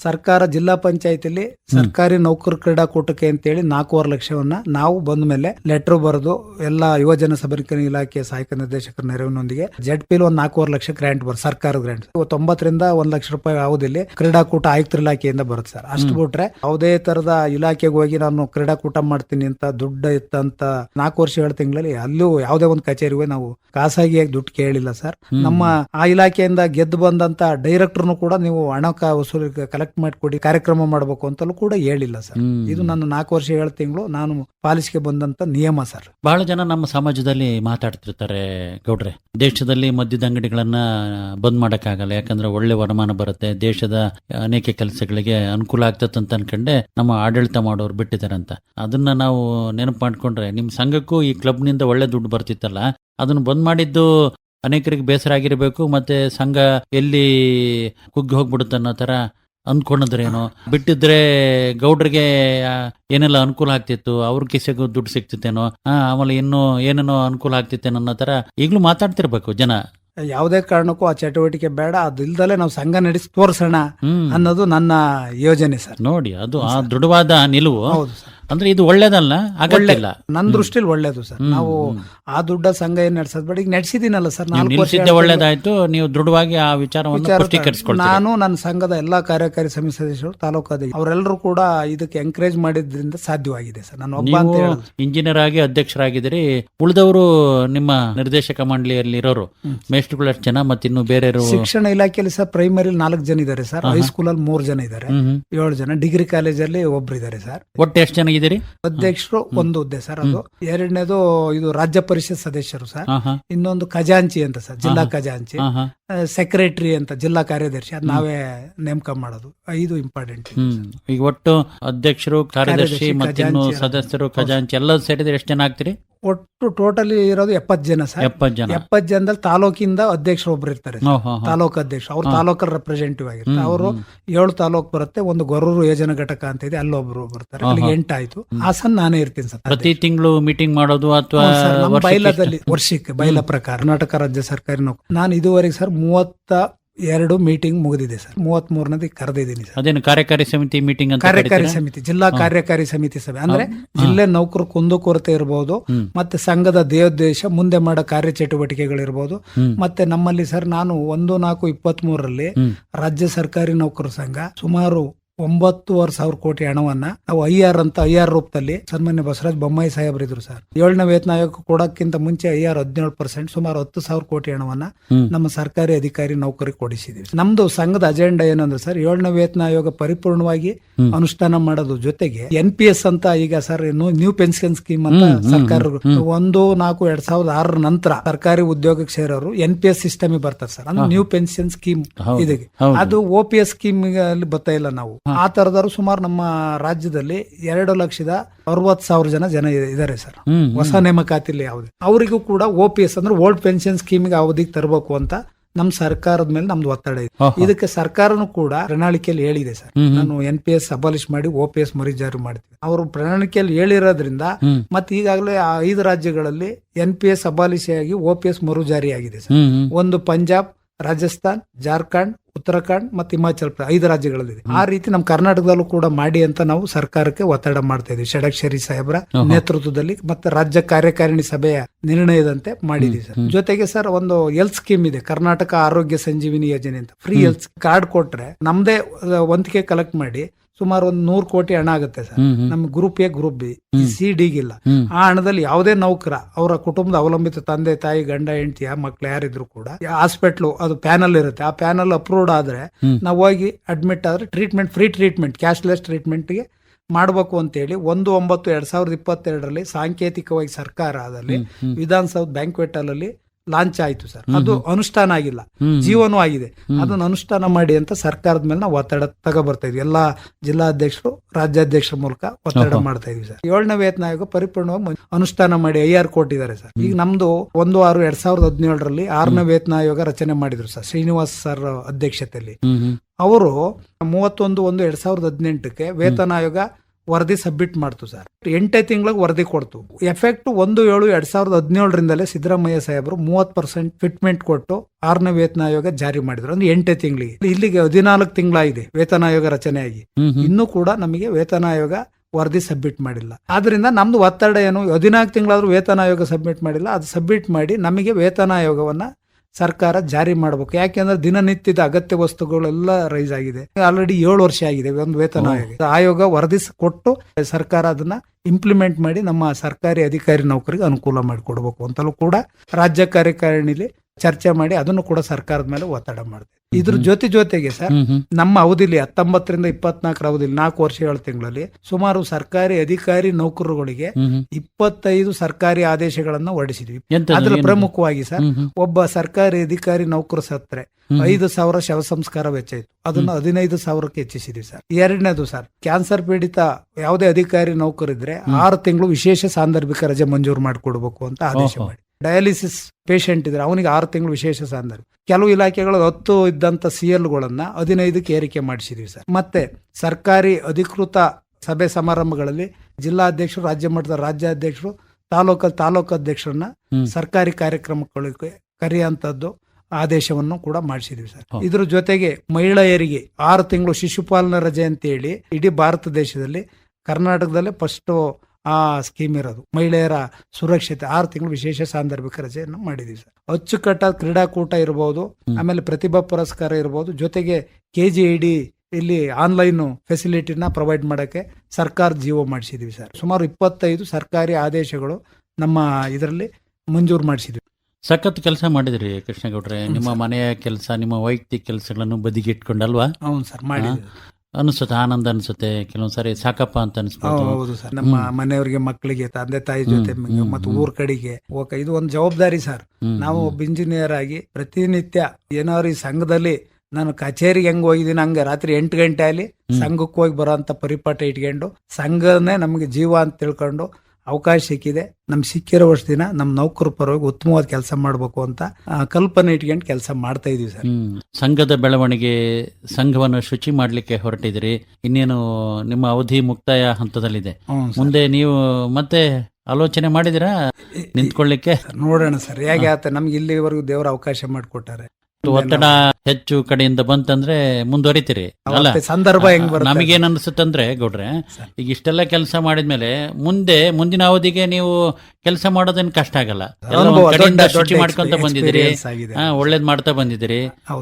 ಸರ್ಕಾರ ಜಿಲ್ಲಾ ಪಂಚಾಯತಿಲಿ ಸರ್ಕಾರಿ ನೌಕರ ಕ್ರೀಡಾಕೂಟಕ್ಕೆ ಅಂತೇಳಿ ನಾಲ್ಕೂವರೆ ಲಕ್ಷವನ್ನ ನಾವು ಬಂದ ಮೇಲೆ ಲೆಟರ್ ಬರೆದು ಎಲ್ಲ ಯುವಜನ ಸಬಲೀಕರಣ ಇಲಾಖೆ ಸಹಾಯಕ ನಿರ್ದೇಶಕರ ನೆರವಿನೊಂದಿಗೆ ಜೆಡ್ ಪಿಲ್ ಒಂದ್ ನಾಲ್ಕೂವರೆ ಲಕ್ಷ ಗ್ರಾಂಟ್ ಬರುತ್ತೆ ಸರ್ಕಾರ ಗ್ರಾಂಟ್ ತೊಂಬತ್ತರಿಂದ ಒಂದ್ ಲಕ್ಷ ರೂಪಾಯಿ ಯಾವುದಿಲ್ಲ ಕ್ರೀಡಾಕೂಟ ಆಯುಕ್ತ ಇಲಾಖೆಯಿಂದ ಬರುತ್ತೆ ಸರ್. ಅಷ್ಟು ಬಿಟ್ರೆ ಯಾವುದೇ ತರದ ಇಲಾಖೆಗೆ ಹೋಗಿ ನಾನು ಕ್ರೀಡಾಕೂಟ ಮಾಡ್ತೀನಿ ಅಂತ ದುಡ್ಡು ಇತ್ತಂತ ನಾಲ್ಕು ವರ್ಷ ಏಳು ತಿಂಗಳಲ್ಲಿ ಅಲ್ಲೂ ಯಾವುದೇ ಒಂದು ಕಚೇರಿಗೆ ನಾವು ಖಾಸಗಿಯಾಗಿ ದುಡ್ಡು ಕೇಳಿಲ್ಲ ಸರ್. ನಮ್ಮ ಆ ಇಲಾಖೆಯಿಂದ ಗೆದ್ದು ಬಂದಂತ ಡೈರೆಕ್ಟರ್ನು ಕೂಡ ನೀವು ಹಣ ಕ- ವಸೂಲಿ ಕಲೆಕ್ಟ್ ಮಾಡಿಕೊಡಿ ಕಾರ್ಯಕ್ರಮ ಮಾಡಬೇಕು ಅಂತಲೂ ಕೂಡ ಹೇಳಿಲ್ಲ ಸರ್. ಇದು ನನ್ನ ನಾಲ್ಕು ವರ್ಷ ಏಳು ತಿಂಗಳು ನಾನು ಪಾಲಿಸಿಗೆ ಬಂದಂತ ನಿಯಮ ಸರ್. ಬಹಳ ಜನ ನಮ್ಮ ಸಮಾಜದಲ್ಲಿ ಮಾತಾಡ್ತಿರ್ತಾರೆ ಗೌಡ್ರೆ. ದೇಶದಲ್ಲಿ ಮದ್ಯದ ಅಂಗಡಿಗಳನ್ನ ಬಂದ್ ಮಾಡಕ್ಕಾಗಲ್ಲ. ಯಾಕಂದ್ರೆ ಒಳ್ಳೆ ವರಮಾನ ಬರುತ್ತೆ. ದೇಶದ ಅನೇಕ ಕೆಲಸಗಳಿಗೆ ಅನುಕೂಲ ಆಗ್ತದೆ ಅಂತ ಅನ್ಕೊಂಡೆ ನಮ್ಮ ಆಡಳಿತ ಮಾಡೋರು ಬಿಟ್ಟಿದ್ದಾರೆ ಅಂತ ಅದನ್ನ ನಾವು ನೆನಪು ಮಾಡ್ಕೊಂಡ್ರೆ ನಿಮ್ ಸಂಘಕ್ಕೂ ಈ ಕ್ಲಬ್ನಿಂದ ಒಳ್ಳೆ ದುಡ್ಡು ಬರ್ತಿತ್ತಲ್ಲ? ಅದನ್ನ ಬಂದ್ ಮಾಡಿದ್ದು ಅನೇಕರಿಗೆ ಬೇಸರ ಆಗಿರಬೇಕು ಮತ್ತೆ ಸಂಘ ಎಲ್ಲಿ ಕುಗ್ಗಿ ಹೋಗ್ಬಿಡುತ್ತೆ ಅನ್ನೋ ತರ ಅಂದ್ಕೊಂಡ್ರೇನೋ ಬಿಟ್ಟಿದ್ರೆ ಗೌಡ್ರಿಗೆ ಏನೆಲ್ಲ ಅನುಕೂಲ ಆಗ್ತಿತ್ತು ಅವ್ರ ಕಿಸೆಗೂ ದುಡ್ಡು ಸಿಗ್ತಿತ್ತೇನೋ ಆ, ಆಮೇಲೆ ಇನ್ನೂ ಏನೇನೋ ಅನುಕೂಲ ಆಗ್ತಿತ್ತೇನೋ ಅನ್ನೋ ತರ ಈಗಲೂ ಮಾತಾಡ್ತಿರ್ಬೇಕು ಜನ. ಯಾವುದೇ ಕಾರಣಕ್ಕೂ ಆ ಚಟುವಟಿಕೆ ಬೇಡ ಅದಿಲ್ದಲೆ ನಾವು ಸಂಘ ನಡೆಸಿ ತೋರ್ಸೋಣ ಅನ್ನೋದು ನನ್ನ ಯೋಜನೆ ಸರ್. ನೋಡಿ ಅದು ಆ ದೃಢವಾದ ನಿಲುವು. ಹೌದು ಸರ್. ಅಂದ್ರೆ ಇದು ಒಳ್ಳೇದಲ್ಲ? ಒಳ್ಳೆಲ್ಲ ನನ್ನ ದೃಷ್ಟಿಯಲ್ಲಿ ಒಳ್ಳೇದು ಸರ್. ನಾವು ಆ ದುಡ್ಡ ಸಂಘ ಏನ್ ನಡೆಸದ್? ಬಟ್ ಈಗ ನಡೆಸಿದೀನಲ್ಲ ಸರ್ ನಾನು ಒಳ್ಳೇದಾಯ್ತು ನೀವು ದೃಢವಾಗಿ ಆ ವಿಚಾರವನ್ನು ವಿಚಾರ ನಾನು ನನ್ನ ಸಂಘದ ಎಲ್ಲಾ ಕಾರ್ಯಕಾರಿ ಸಮಿತಿ ಸದಸ್ಯರು ತಾಲೂಕು ಅವರೆಲ್ಲರೂ ಕೂಡ ಇದಕ್ಕೆ ಎಂಕರೇಜ್ ಮಾಡಿದ್ರಿಂದ ಸಾಧ್ಯವಾಗಿದೆ ಸರ್. ನಾನು ಒಬ್ಬ ಅಂತ ಇಂಜಿನಿಯರ್ ಆಗಿ ಅಧ್ಯಕ್ಷರಾಗಿದ್ದೀರಿ. ಉಳಿದವರು ನಿಮ್ಮ ನಿರ್ದೇಶಕ ಮಂಡಳಿಯಲ್ಲಿ ಇರೋರು ಮೇಷ್ಟ್ರುಗಳು ಅಷ್ಟು ಜನ ಮತ್ತೆ ಇನ್ನು ಬೇರೆ ಶಿಕ್ಷಣ ಇಲಾಖೆಯಲ್ಲಿ ಸರ್ ಪ್ರೈಮರಿ ನಾಲ್ಕು ಜನ ಇದ್ದಾರೆ ಸರ್. ಹೈಸ್ಕೂಲ್ ಅಲ್ಲಿ ಮೂರ್ ಜನ ಇದ್ದಾರೆ. ಏಳು ಜನ. ಡಿಗ್ರಿ ಕಾಲೇಜಲ್ಲಿ ಒಬ್ರು ಇದ್ದಾರೆ ಸರ್. ಒಟ್ಟು ಎಷ್ಟು ಜನ ಇದ್ದೀರಿ ಅಧ್ಯಕ್ಷರು ಒಂದು ಹುದ್ದೆ ಸರ್ ಅದು. ಎರಡನೇದು ಇದು ರಾಜ್ಯ ಪರಿಷತ್ ಸದಸ್ಯರು ಸರ್. ಇನ್ನೊಂದು ಖಜಾಂಚಿ ಅಂತ ಸರ್ ಜಿಲ್ಲಾ ಖಜಾಂಚಿ. ಸೆಕ್ರೆಟರಿ ಅಂತ ಜಿಲ್ಲಾ ಕಾರ್ಯದರ್ಶಿ. ಅದ್ ನಾವೇ ನೇಮಕ ಮಾಡೋದು. ಐದು ಇಂಪಾರ್ಟೆಂಟ್ ಈಗ ಒಟ್ಟು ಅಧ್ಯಕ್ಷರು ಕಾರ್ಯದರ್ಶಿ ಸದಸ್ಯರು ಖಜಾಂಚಿ ಎಲ್ಲ ಸೇರಿದ್ರೆ ಎಷ್ಟು ಜನ ಆಗ್ತೀರಿ? ಒಟ್ಟು ಟೋಟಲಿ ಇರೋದು ಎಪ್ಪತ್ ಜನ ಸರ್. ಎಪ್ಪತ್ತು ಜನ. ಎಪ್ಪತ್ ಜನದಲ್ಲಿ ತಾಲೂಕಿಂದ ಅಧ್ಯಕ್ಷರು ಒಬ್ರು ಇರ್ತಾರೆ. ತಾಲೂಕು ಅಧ್ಯಕ್ಷ ಅವ್ರು ತಾಲೂಕಲ್ಲಿ ರೆಪ್ರೆಸೆಂಟಿವ್ ಆಗಿರ್ತಾರೆ. ಅವರು ಏಳು ತಾಲೂಕು ಬರುತ್ತೆ ಒಂದು ಗೊರೂರು ಯೋಜನಾ ಘಟಕ ಅಂತ ಇದೆ ಅಲ್ಲೊಬ್ರು ಬರ್ತಾರೆ. ಅಲ್ಲಿಗೆ ಎಂಟಾಯ್ತು ಹಾಸನ್ ನಾನೇ ಇರ್ತೀನಿ ಸರ್ ಪ್ರತಿ ತಿಂಗಳು ಮೀಟಿಂಗ್ ಮಾಡೋದು ಅಥವಾ ಬೈಲದಲ್ಲಿ ವರ್ಷಕ್ಕೆ ಬೈಲ ಪ್ರಕಾರ ಕರ್ನಾಟಕ ರಾಜ್ಯ ಸರ್ಕಾರಿ ನೌಕರಿ. ನಾನು ಇದುವರೆಗೆ ಸರ್ ಮೂವತ್ತ ಎರಡು ಮೀಟಿಂಗ್ ಮುಗಿದಿದೆ ಸರ್. ಮೂವತ್ತ್ ಮೂರನೇದು ಕರೆದಿದ್ದೀನಿ ಸರ್. ಅದೇನು ಕಾರ್ಯಕಾರಿ ಸಮಿತಿ ಮೀಟಿಂಗ್ ಅಂತ ಕಾರ್ಯಕಾರಿ ಸಮಿತಿ ಜಿಲ್ಲಾ ಕಾರ್ಯಕಾರಿ ಸಮಿತಿ ಸಭೆ. ಅಂದ್ರೆ ಜಿಲ್ಲೆ ನೌಕರು ಕುಂದುಕೊರತೆ ಇರಬಹುದು. ಮತ್ತೆ ಸಂಘದ ದೇಹೋದ್ದೇಶ ಮುಂದೆ ಮಾಡೋ ಕಾರ್ಯಚಟುವಟಿಕೆಗಳಿರ್ಬೋದು ಚಟುವಟಿಕೆಗಳಿರ್ಬೋದು ಮತ್ತೆ ನಮ್ಮಲ್ಲಿ ಸರ್ ನಾನು ಒಂದು ನಾಲ್ಕು ಇಪ್ಪತ್ತ್ ಮೂರರಲ್ಲಿ ರಾಜ್ಯ ಸರ್ಕಾರಿ ನೌಕರ ಸಂಘ ಸುಮಾರು ಒಂಬತ್ತುವರೆ ಸಾವಿರ ಕೋಟಿ ಹಣವನ್ನ ನಾವು ಐ ಆರ್ ಅಂತ ಐ ಆರ್ ರೂಪದಲ್ಲಿ ಸನ್ಮಾನ್ಯ ಬಸವರಾಜ್ ಬೊಮ್ಮಾಯಿ ಸಾಹೇಬ್ರು ಇದ್ರು ಸರ್ ಏಳನೇ ವೇತನ ಆಯೋಗ ಕೊಡಕ್ಕಿಂತ ಮುಂಚೆ ಐ ಆರ್ ಹದಿನೇಳು ಪರ್ಸೆಂಟ್ ಸುಮಾರು ಹತ್ತು ಸಾವಿರ ಕೋಟಿ ಹಣವನ್ನ ನಮ್ಮ ಸರ್ಕಾರಿ ಅಧಿಕಾರಿ ನೌಕರಿ ಕೊಡಿಸಿದೀವಿ ನಮ್ದು ಸಂಘದ ಅಜೆಂಡಾ ಏನಂದ್ರೆ ಸರ್ ಏಳನೇ ವೇತನ ಆಯೋಗ ಪರಿಪೂರ್ಣವಾಗಿ. ಅನುಷ್ಠಾನ ಮಾಡೋದು ಜೊತೆಗೆ ಎನ್ ಪಿ ಎಸ್ ಅಂತ ಈಗ ಸರ್ ನ್ಯೂ ಪೆನ್ಷನ್ ಸ್ಕೀಮ್ ಅಂತ ಸರ್ಕಾರ ಒಂದು ನಾಲ್ಕು ಎರಡ್ ಸಾವಿರದ ಆರರ ನಂತರ ಸರ್ಕಾರಿ ಉದ್ಯೋಗಕ್ಕೆ ಸೇರೋರು ಎನ್ ಪಿ ಎಸ್ ಸಿಸ್ಟಮ್ ಬರ್ತಾರೆ ಸರ್. ಅಂದ್ರೆ ನ್ಯೂ ಪೆನ್ಷನ್ ಸ್ಕೀಮ್ ಇದಕ್ಕೆ ಇದೆ ಅದು ಓ ಪಿ ಎಸ್ ಸ್ಕೀಮ್ ಅಲ್ಲಿ ಬರ್ತಾ ಇಲ್ಲ ನಾವು. ಆ ತರದವರು ಸುಮಾರು ನಮ್ಮ ರಾಜ್ಯದಲ್ಲಿ ಎರಡು ಲಕ್ಷದ ಅರವತ್ ಸಾವಿರ ಜನ ಜನ ಇದಾರೆ ಸರ್. ಹೊಸ ನೇಮಕಾತಿಲಿ ಯಾವ್ದು. ಅವರಿಗೂ ಕೂಡ ಓ ಪಿ ಎಸ್ ಅಂದ್ರೆ ಓಲ್ಡ್ ಪೆನ್ಷನ್ ಸ್ಕೀಮ್ಗೆ ಅವಧಿಗೆ ತರಬೇಕು ಅಂತ ನಮ್ ಸರ್ಕಾರದ ಮೇಲೆ ನಮ್ದು ಒತ್ತಡ ಇದೆ. ಇದಕ್ಕೆ ಸರ್ಕಾರನು ಕೂಡ ಪ್ರಣಾಳಿಕೆಯಲ್ಲಿ ಹೇಳಿದೆ ಸರ್. ನಾನು ಎನ್ ಪಿ ಎಸ್ ಅಬಾಲಿಷ್ ಮಾಡಿ ಓ ಪಿ ಎಸ್ ಮರಿ ಜಾರಿ ಮಾಡ್ತೀವಿ ಅವರು ಪ್ರಣಾಳಿಕೆಯಲ್ಲಿ ಹೇಳಿರೋದ್ರಿಂದ. ಮತ್ತೆ ಈಗಾಗಲೇ ಐದು ರಾಜ್ಯಗಳಲ್ಲಿ ಎನ್ ಪಿ ಎಸ್ ಅಬಾಲಿಶ್ ಆಗಿ ಓ ಪಿ ಎಸ್ ಮರು ಜಾರಿಯಾಗಿದೆ ಸರ್. ಒಂದು ಪಂಜಾಬ್ ರಾಜಸ್ಥಾನ್ ಜಾರ್ಖಂಡ್ ಉತ್ತರಾಖಂಡ್ ಮತ್ತು ಹಿಮಾಚಲ್ ಪ್ರದೇಶ ಐದು ರಾಜ್ಯಗಳಲ್ಲಿದೆ. ಆ ರೀತಿ ನಮ್ಮ ಕರ್ನಾಟಕದಲ್ಲೂ ಕೂಡ ಮಾಡಿ ಅಂತ ನಾವು ಸರ್ಕಾರಕ್ಕೆ ಒತ್ತಡ ಮಾಡ್ತಾ ಇದ್ದೀವಿ. ಷಡಕ್ಷರಿ ಸಾಹೇಬರ ನೇತೃತ್ವದಲ್ಲಿ ಮತ್ತೆ ರಾಜ್ಯ ಕಾರ್ಯಕಾರಿಣಿ ಸಭೆಯ ನಿರ್ಣಯದಂತೆ ಮಾಡಿದೀವಿ ಸರ್. ಜೊತೆಗೆ ಸರ್ ಒಂದು ಹೆಲ್ತ್ ಸ್ಕೀಮ್ ಇದೆ ಕರ್ನಾಟಕ ಆರೋಗ್ಯ ಸಂಜೀವಿನಿ ಯೋಜನೆ ಅಂತ. ಫ್ರೀ ಹೆಲ್ತ್ ಕಾರ್ಡ್ ಕೊಟ್ರೆ ನಮ್ದೇ ವಂತಿಕೆ ವಂತಿಗೆ ಕಲೆಕ್ಟ್ ಮಾಡಿ ಸುಮಾರು ಒಂದು ನೂರು ಕೋಟಿ ಹಣ ಆಗುತ್ತೆ ಸರ್. ನಮ್ group A group B C ಡಿಗಿಲ್ಲ. ಆ ಹಣದಲ್ಲಿ ಯಾವುದೇ ನೌಕರ ಅವರ ಕುಟುಂಬದ ಅವಲಂಬಿತ ತಂದೆ ತಾಯಿ ಗಂಡ ಹೆಂಡತಿ ಮಕ್ಳು ಯಾರಿದ್ರು ಕೂಡ ಹಾಸ್ಪಿಟ್ಲು ಅದು ಪ್ಯಾನಲ್ ಇರುತ್ತೆ ಆ ಪ್ಯಾನಲ್ ಅಪ್ರೂವ್ಡ್ ಆದ್ರೆ. ನಾವು ಹೋಗಿ ಅಡ್ಮಿಟ್ ಆದ್ರೆ ಟ್ರೀಟ್ಮೆಂಟ್ ಫ್ರೀ ಟ್ರೀಟ್ಮೆಂಟ್ ಕ್ಯಾಶ್ಲೆಸ್ ಟ್ರೀಟ್ಮೆಂಟ್ಗೆ ಮಾಡಬೇಕು ಅಂತೇಳಿ ಒಂದು ಒಂಬತ್ತು ಎರಡ್ ಸಾವಿರದ ಇಪ್ಪತ್ತೆರಡರಲ್ಲಿ ಸಾಂಕೇತಿಕವಾಗಿ ಸರ್ಕಾರ ಅದರಲ್ಲಿ ವಿಧಾನಸೌಧ ಬ್ಯಾಂಕ್ವೆಟ್ ಅಲ್ಲಿ ಲಾಂಚ್ ಆಯ್ತು ಸರ್. ಅದು ಅನುಷ್ಠಾನ ಆಗಿಲ್ಲ. ಜೀವನೂ ಆಗಿದೆ. ಅದನ್ನ ಅನುಷ್ಠಾನ ಮಾಡಿ ಅಂತ ಸರ್ಕಾರದ ಮೇಲೆ ನಾವು ಒತ್ತಡ ತಗೋಬರ್ತಾ ಇದ್ವಿ. ಎಲ್ಲಾ ಜಿಲ್ಲಾಧ್ಯಕ್ಷರು ರಾಜ್ಯಾಧ್ಯಕ್ಷರ ಮೂಲಕ ಒತ್ತಡ. ಮಾಡ್ತಾ ಇದ್ವಿ ಸರ್. ಏಳನೇ ವೇತನ ಆಯೋಗ ಪರಿಪೂರ್ಣವಾಗಿ ಅನುಷ್ಠಾನ ಮಾಡಿ ಐ ಆರ್ ಕೊಟ್ಟಿದ್ದಾರೆ ಸರ್. ಈಗ ನಮ್ದು ಒಂದು ಆರು ಎರಡ್ ಸಾವಿರದ ಹದಿನೇಳರಲ್ಲಿ ಆರನೇ ವೇತನ ಆಯೋಗ ರಚನೆ ಮಾಡಿದ್ರು ಸರ್ ಶ್ರೀನಿವಾಸ್ ಸರ್ ಅಧ್ಯಕ್ಷತೆಯಲ್ಲಿ. ಅವರು ಮೂವತ್ತೊಂದು ಒಂದು ಎರಡ್ ಸಾವಿರದ ಹದಿನೆಂಟಕ್ಕೆ ವೇತನ ಆಯೋಗ ವರದಿ ಸಬ್ಮಿಟ್ ಮಾಡ್ತು ಸರ್. ಎಂಟೇ ತಿಂಗಳಿಗೆ ವರದಿ ಕೊಡ್ತು. ಎಫೆಕ್ಟ್ ಒಂದು ಏಳು ಎರಡ್ ಸಾವಿರದ ಹದಿನೇಳರಿಂದಲೇ ಸಿದ್ದರಾಮಯ್ಯ ಸಾಹೇಬರು ಮೂವತ್ ಪರ್ಸೆಂಟ್ ಫಿಟ್ಮೆಂಟ್ ಕೊಟ್ಟು ಆರನೇ ವೇತನ ಆಯೋಗ ಜಾರಿ ಮಾಡಿದ್ರು. ಅಂದ್ರೆ ಎಂಟೇ ತಿಂಗಳಿಗೆ. ಇಲ್ಲಿಗೆ ಹದಿನಾಲ್ಕು ತಿಂಗಳಾಗಿದೆ ವೇತನ ಆಯೋಗ ರಚನೆಯಾಗಿ. ಆಗಿ. ಇನ್ನೂ ಕೂಡ ನಮಗೆ ವೇತನ ಆಯೋಗ ವರದಿ ಸಬ್ಮಿಟ್ ಮಾಡಿಲ್ಲ. ಆದ್ರಿಂದ ನಮ್ದು ಒತ್ತಡ ಏನು? ಹದಿನಾಲ್ಕು ತಿಂಗಳಾದ್ರೂ ವೇತನ ಆಯೋಗ ಸಬ್ಮಿಟ್ ಮಾಡಿಲ್ಲ. ಅದು ಸಬ್ಮಿಟ್ ಮಾಡಿ ನಮಗೆ ವೇತನ ಆಯೋಗವನ್ನ ಸರ್ಕಾರ ಜಾರಿ ಮಾಡಬೇಕು. ಯಾಕೆಂದ್ರೆ ದಿನನಿತ್ಯದ ಅಗತ್ಯ ವಸ್ತುಗಳೆಲ್ಲ ರೈಸ್ ಆಗಿದೆ. ಆಲ್ರೆಡಿ ಏಳು ವರ್ಷ ಆಗಿದೆ ಒಂದು ವೇತನ ಆಗಿದೆ ಆಯೋಗ ವರದಿ ಕೊಟ್ಟು ಸರ್ಕಾರ ಅದನ್ನ ಇಂಪ್ಲಿಮೆಂಟ್ ಮಾಡಿ ನಮ್ಮ ಸರ್ಕಾರಿ ಅಧಿಕಾರಿ ನೌಕರಿಗೆ ಅನುಕೂಲ ಮಾಡಿಕೊಡ್ಬೇಕು ಅಂತಲೂ ಕೂಡ ರಾಜ್ಯ ಕಾರ್ಯಕಾರಿಣಿಲಿ ಚರ್ಚೆ ಮಾಡಿ ಅದನ್ನು ಕೂಡ ಸರ್ಕಾರದ ಮೇಲೆ ಒತ್ತಡ ಮಾಡಿದೆ ಇದ್ರ ಜೊತೆ ಜೊತೆಗೆ ಸರ್. ನಮ್ಮ ಅವಧಿಲಿ ಹತ್ತೊಂಬತ್ತರಿಂದ ಇಪ್ಪತ್ನಾಲ್ಕರ ಅವಧಿಲಿ ನಾಲ್ಕು ವರ್ಷ ಏಳು ತಿಂಗಳಲ್ಲಿ ಸುಮಾರು ಸರ್ಕಾರಿ ಅಧಿಕಾರಿ ನೌಕರರುಗಳಿಗೆ. ಇಪ್ಪತ್ತೈದು ಸರ್ಕಾರಿ ಆದೇಶಗಳನ್ನು ಹೊರಡಿಸಿದ್ವಿ? ಅದ್ರ ಪ್ರಮುಖವಾಗಿ ಸರ್. ಒಬ್ಬ ಸರ್ಕಾರಿ ಅಧಿಕಾರಿ ನೌಕರ ಸತ್ರೆ. ಐದು ಸಾವಿರ ಶವ ಸಂಸ್ಕಾರ ವೆಚ್ಚ ಇತ್ತು ಅದನ್ನು ಹದಿನೈದು ಸಾವಿರಕ್ಕೆ ಹೆಚ್ಚಿಸಿದ್ವಿ ಸರ್ ಎರಡನೇದು ಸರ್ ಕ್ಯಾನ್ಸರ್ ಪೀಡಿತ ಯಾವುದೇ ಅಧಿಕಾರಿ ನೌಕರಿದ್ರೆ ಆರು ತಿಂಗಳು ವಿಶೇಷ ಸಾಂದರ್ಭಿಕ ರಜೆ ಮಂಜೂರು ಮಾಡಿಕೊಡ್ಬೇಕು ಅಂತ ಆದೇಶ. ಮಾಡಿ ಡಯಾಲಿಸಿಸ್ ಪೇಷಂಟ್ ಇದ್ರೆ ಅವನಿಗೆ ಆರು ತಿಂಗಳು ವಿಶೇಷ ಸಾಂದರ್ಭ. ಕೆಲವು ಇಲಾಖೆಗಳು ಹತ್ತು ಇದ್ದಂತ ಸಿ ಗಳನ್ನ ಹದಿನೈದಕ್ಕೆ ಏರಿಕೆ ಮಾಡಿಸಿದ್ವಿ ಸರ್. ಮತ್ತೆ ಸರ್ಕಾರಿ ಅಧಿಕೃತ ಸಭೆ ಸಮಾರಂಭಗಳಲ್ಲಿ ಜಿಲ್ಲಾಧ್ಯಕ್ಷರು ರಾಜ್ಯ ಮಟ್ಟದ ರಾಜ್ಯಾಧ್ಯಕ್ಷರು ತಾಲೂಕ ತಾಲೂಕು ಅಧ್ಯಕ್ಷರನ್ನ ಸರ್ಕಾರಿ ಕಾರ್ಯಕ್ರಮಗಳಿಗೆ ಕರೆಯುವಂಥದ್ದು ಆದೇಶವನ್ನು ಕೂಡ ಮಾಡಿಸಿದ್ವಿ ಸರ್. ಇದ್ರ ಜೊತೆಗೆ ಮಹಿಳೆಯರಿಗೆ ಆರು ತಿಂಗಳು ಶಿಶುಪಾಲನ ರಜೆ ಅಂತ ಹೇಳಿ ಇಡೀ ಭಾರತ ದೇಶದಲ್ಲಿ ಕರ್ನಾಟಕದಲ್ಲೇ ಫಸ್ಟ್ ಆ ಸ್ಕೀಮ್ ಇರೋದು. ಮಹಿಳೆಯರ ಸುರಕ್ಷತೆ ಆರು ತಿಂಗಳು ವಿಶೇಷ ಸಾಂದರ್ಭಿಕ ರಜೆಯನ್ನು ಮಾಡಿದೀವಿ ಸರ್. ಅಚ್ಚುಕಟ್ಟಾದ ಕ್ರೀಡಾಕೂಟ ಇರಬಹುದು ಆಮೇಲೆ ಪ್ರತಿಭಾ ಪುರಸ್ಕಾರ ಇರಬಹುದು ಜೊತೆಗೆ ಕೆ ಜಿ ಡಿ ಇಲ್ಲಿ ಆನ್ಲೈನ್ ಫೆಸಿಲಿಟಿನ ಪ್ರೊವೈಡ್ ಮಾಡಕ್ಕೆ ಸರ್ಕಾರ ಜೀವ ಮಾಡಿಸಿದೀವಿ ಸರ್. ಸುಮಾರು ಇಪ್ಪತ್ತೈದು ಸರ್ಕಾರಿ ಆದೇಶಗಳು ನಮ್ಮ ಇದರಲ್ಲಿ ಮಂಜೂರು ಮಾಡಿಸಿದ್ವಿ. ಸಖತ್ ಕೆಲಸ ಮಾಡಿದ್ರಿ ಕೃಷ್ಣಗೌಡ್ರೆ. ನಿಮ್ಮ ಮನೆಯ ಕೆಲಸ ನಿಮ್ಮ ವೈಯಕ್ತಿಕ ಕೆಲಸಗಳನ್ನು ಬದಿಗಿಟ್ಕೊಂಡಲ್ವಾ ಹೌದು ಸರ್ ಮಾಡಿದ್ವಿ ಅನಿಸುತ್ತೆ ಆನಂದ ಅನ್ಸುತ್ತೆ ಕೆಲವೊಂದ್ಸರಿ ಸಾಕಪ್ಪ ಅಂತ ಅನಿಸ್ಬೋದು. ಹೌದು ಸರ್. ನಮ್ಮ. ಮನೆಯವರಿಗೆ ಮಕ್ಕಳಿಗೆ ತಂದೆ ತಾಯಿ ಜೊತೆ ಮತ್ತೆ ಊರ್ ಕಡೆಗೆ ಓಕೆ ಇದು ಒಂದು ಜವಾಬ್ದಾರಿ ಸರ್. ನಾವು ಒಬ್ಬ ಇಂಜಿನಿಯರ್ ಆಗಿ ಪ್ರತಿನಿತ್ಯ ಏನಾದ್ರು ಈ ಸಂಘದಲ್ಲಿ ನಾನು ಕಚೇರಿಗೆ ಹೆಂಗ್ ಹೋಗಿದ್ದೀನಿ ಹಂಗೆ ರಾತ್ರಿ ಎಂಟು ಗಂಟೆ ಅಲ್ಲಿ. ಸಂಘಕ್ಕೆ ಹೋಗಿ ಬರೋಂತ ಪರಿಪಾಠ ಇಟ್ಕೊಂಡು ಸಂಘನೇ ನಮಗೆ ಜೀವ ಅಂತ ತಿಳ್ಕೊಂಡು ಅವಕಾಶ ಸಿಕ್ಕಿದೆ. ನಮ್ ಸಿಕ್ಕಿರೋ ವರ್ಷ ದಿನ ನಮ್ ನೌಕರ ಪರವಾಗಿ ಉತ್ತಮವಾದ ಕೆಲಸ ಮಾಡ್ಬೇಕು ಅಂತ ಕಲ್ಪನೆ ಇಟ್ಕೊಂಡು ಕೆಲಸ ಮಾಡ್ತಾ ಇದೀವಿ ಸರ್. ಸಂಘದ ಬೆಳವಣಿಗೆ ಸಂಘವನ್ನು ಶುಚಿ ಮಾಡ್ಲಿಕ್ಕೆ ಹೊರಟಿದ್ರಿ ಇನ್ನೇನು ನಿಮ್ಮ ಅವಧಿ ಮುಕ್ತಾಯ ಹಂತದಲ್ಲಿದೆ. ಮುಂದೆ ನೀವು ಮತ್ತೆ ಆಲೋಚನೆ ಮಾಡಿದಿರಾ ನಿಂತ್ಕೊಳ್ಳಿಕ್ಕೆ? ನೋಡೋಣ ಸರ್. ಹೇಗೆ ಆತ ನಮ್ಗೆ ಇಲ್ಲಿವರೆಗೂ ದೇವರ ಅವಕಾಶ ಮಾಡಿಕೊಟ್ಟಾರೆ. ಒತ್ತಡ ಹೆಚ್ಚು ಕಡೆಯಿಂದ ಬಂತಂದ್ರೆ ಮುಂದುವರಿತೀರಿ ಅಲ್ಲ ಸಂದರ್ಭ ನಮಗೇನ್ ಅನ್ಸುತ್ತಂದ್ರೆ ಗೌಡ್ರೆ. ಈಗ ಇಷ್ಟೆಲ್ಲ ಕೆಲಸ ಮಾಡಿದ್ಮೇಲೆ ಮುಂದೆ ಮುಂದಿನ ಅವಧಿಗೆ ನೀವು ಕೆಲಸ ಮಾಡೋದೇನ್ ಕಷ್ಟ ಆಗಲ್ಲ. ಎಲ್ಲ ಒಂದ್ ಕಡೆಯಿಂದ ಶುಚಿ ಮಾಡ್ಕೊಂತ ಬಂದಿದ್ರಿ ಬಂದಿದ್ದೀರಿ. ಹಾ, ಒಳ್ಳೇದ್ ಮಾಡ್ತಾ ಬಂದಿದ್ರಿ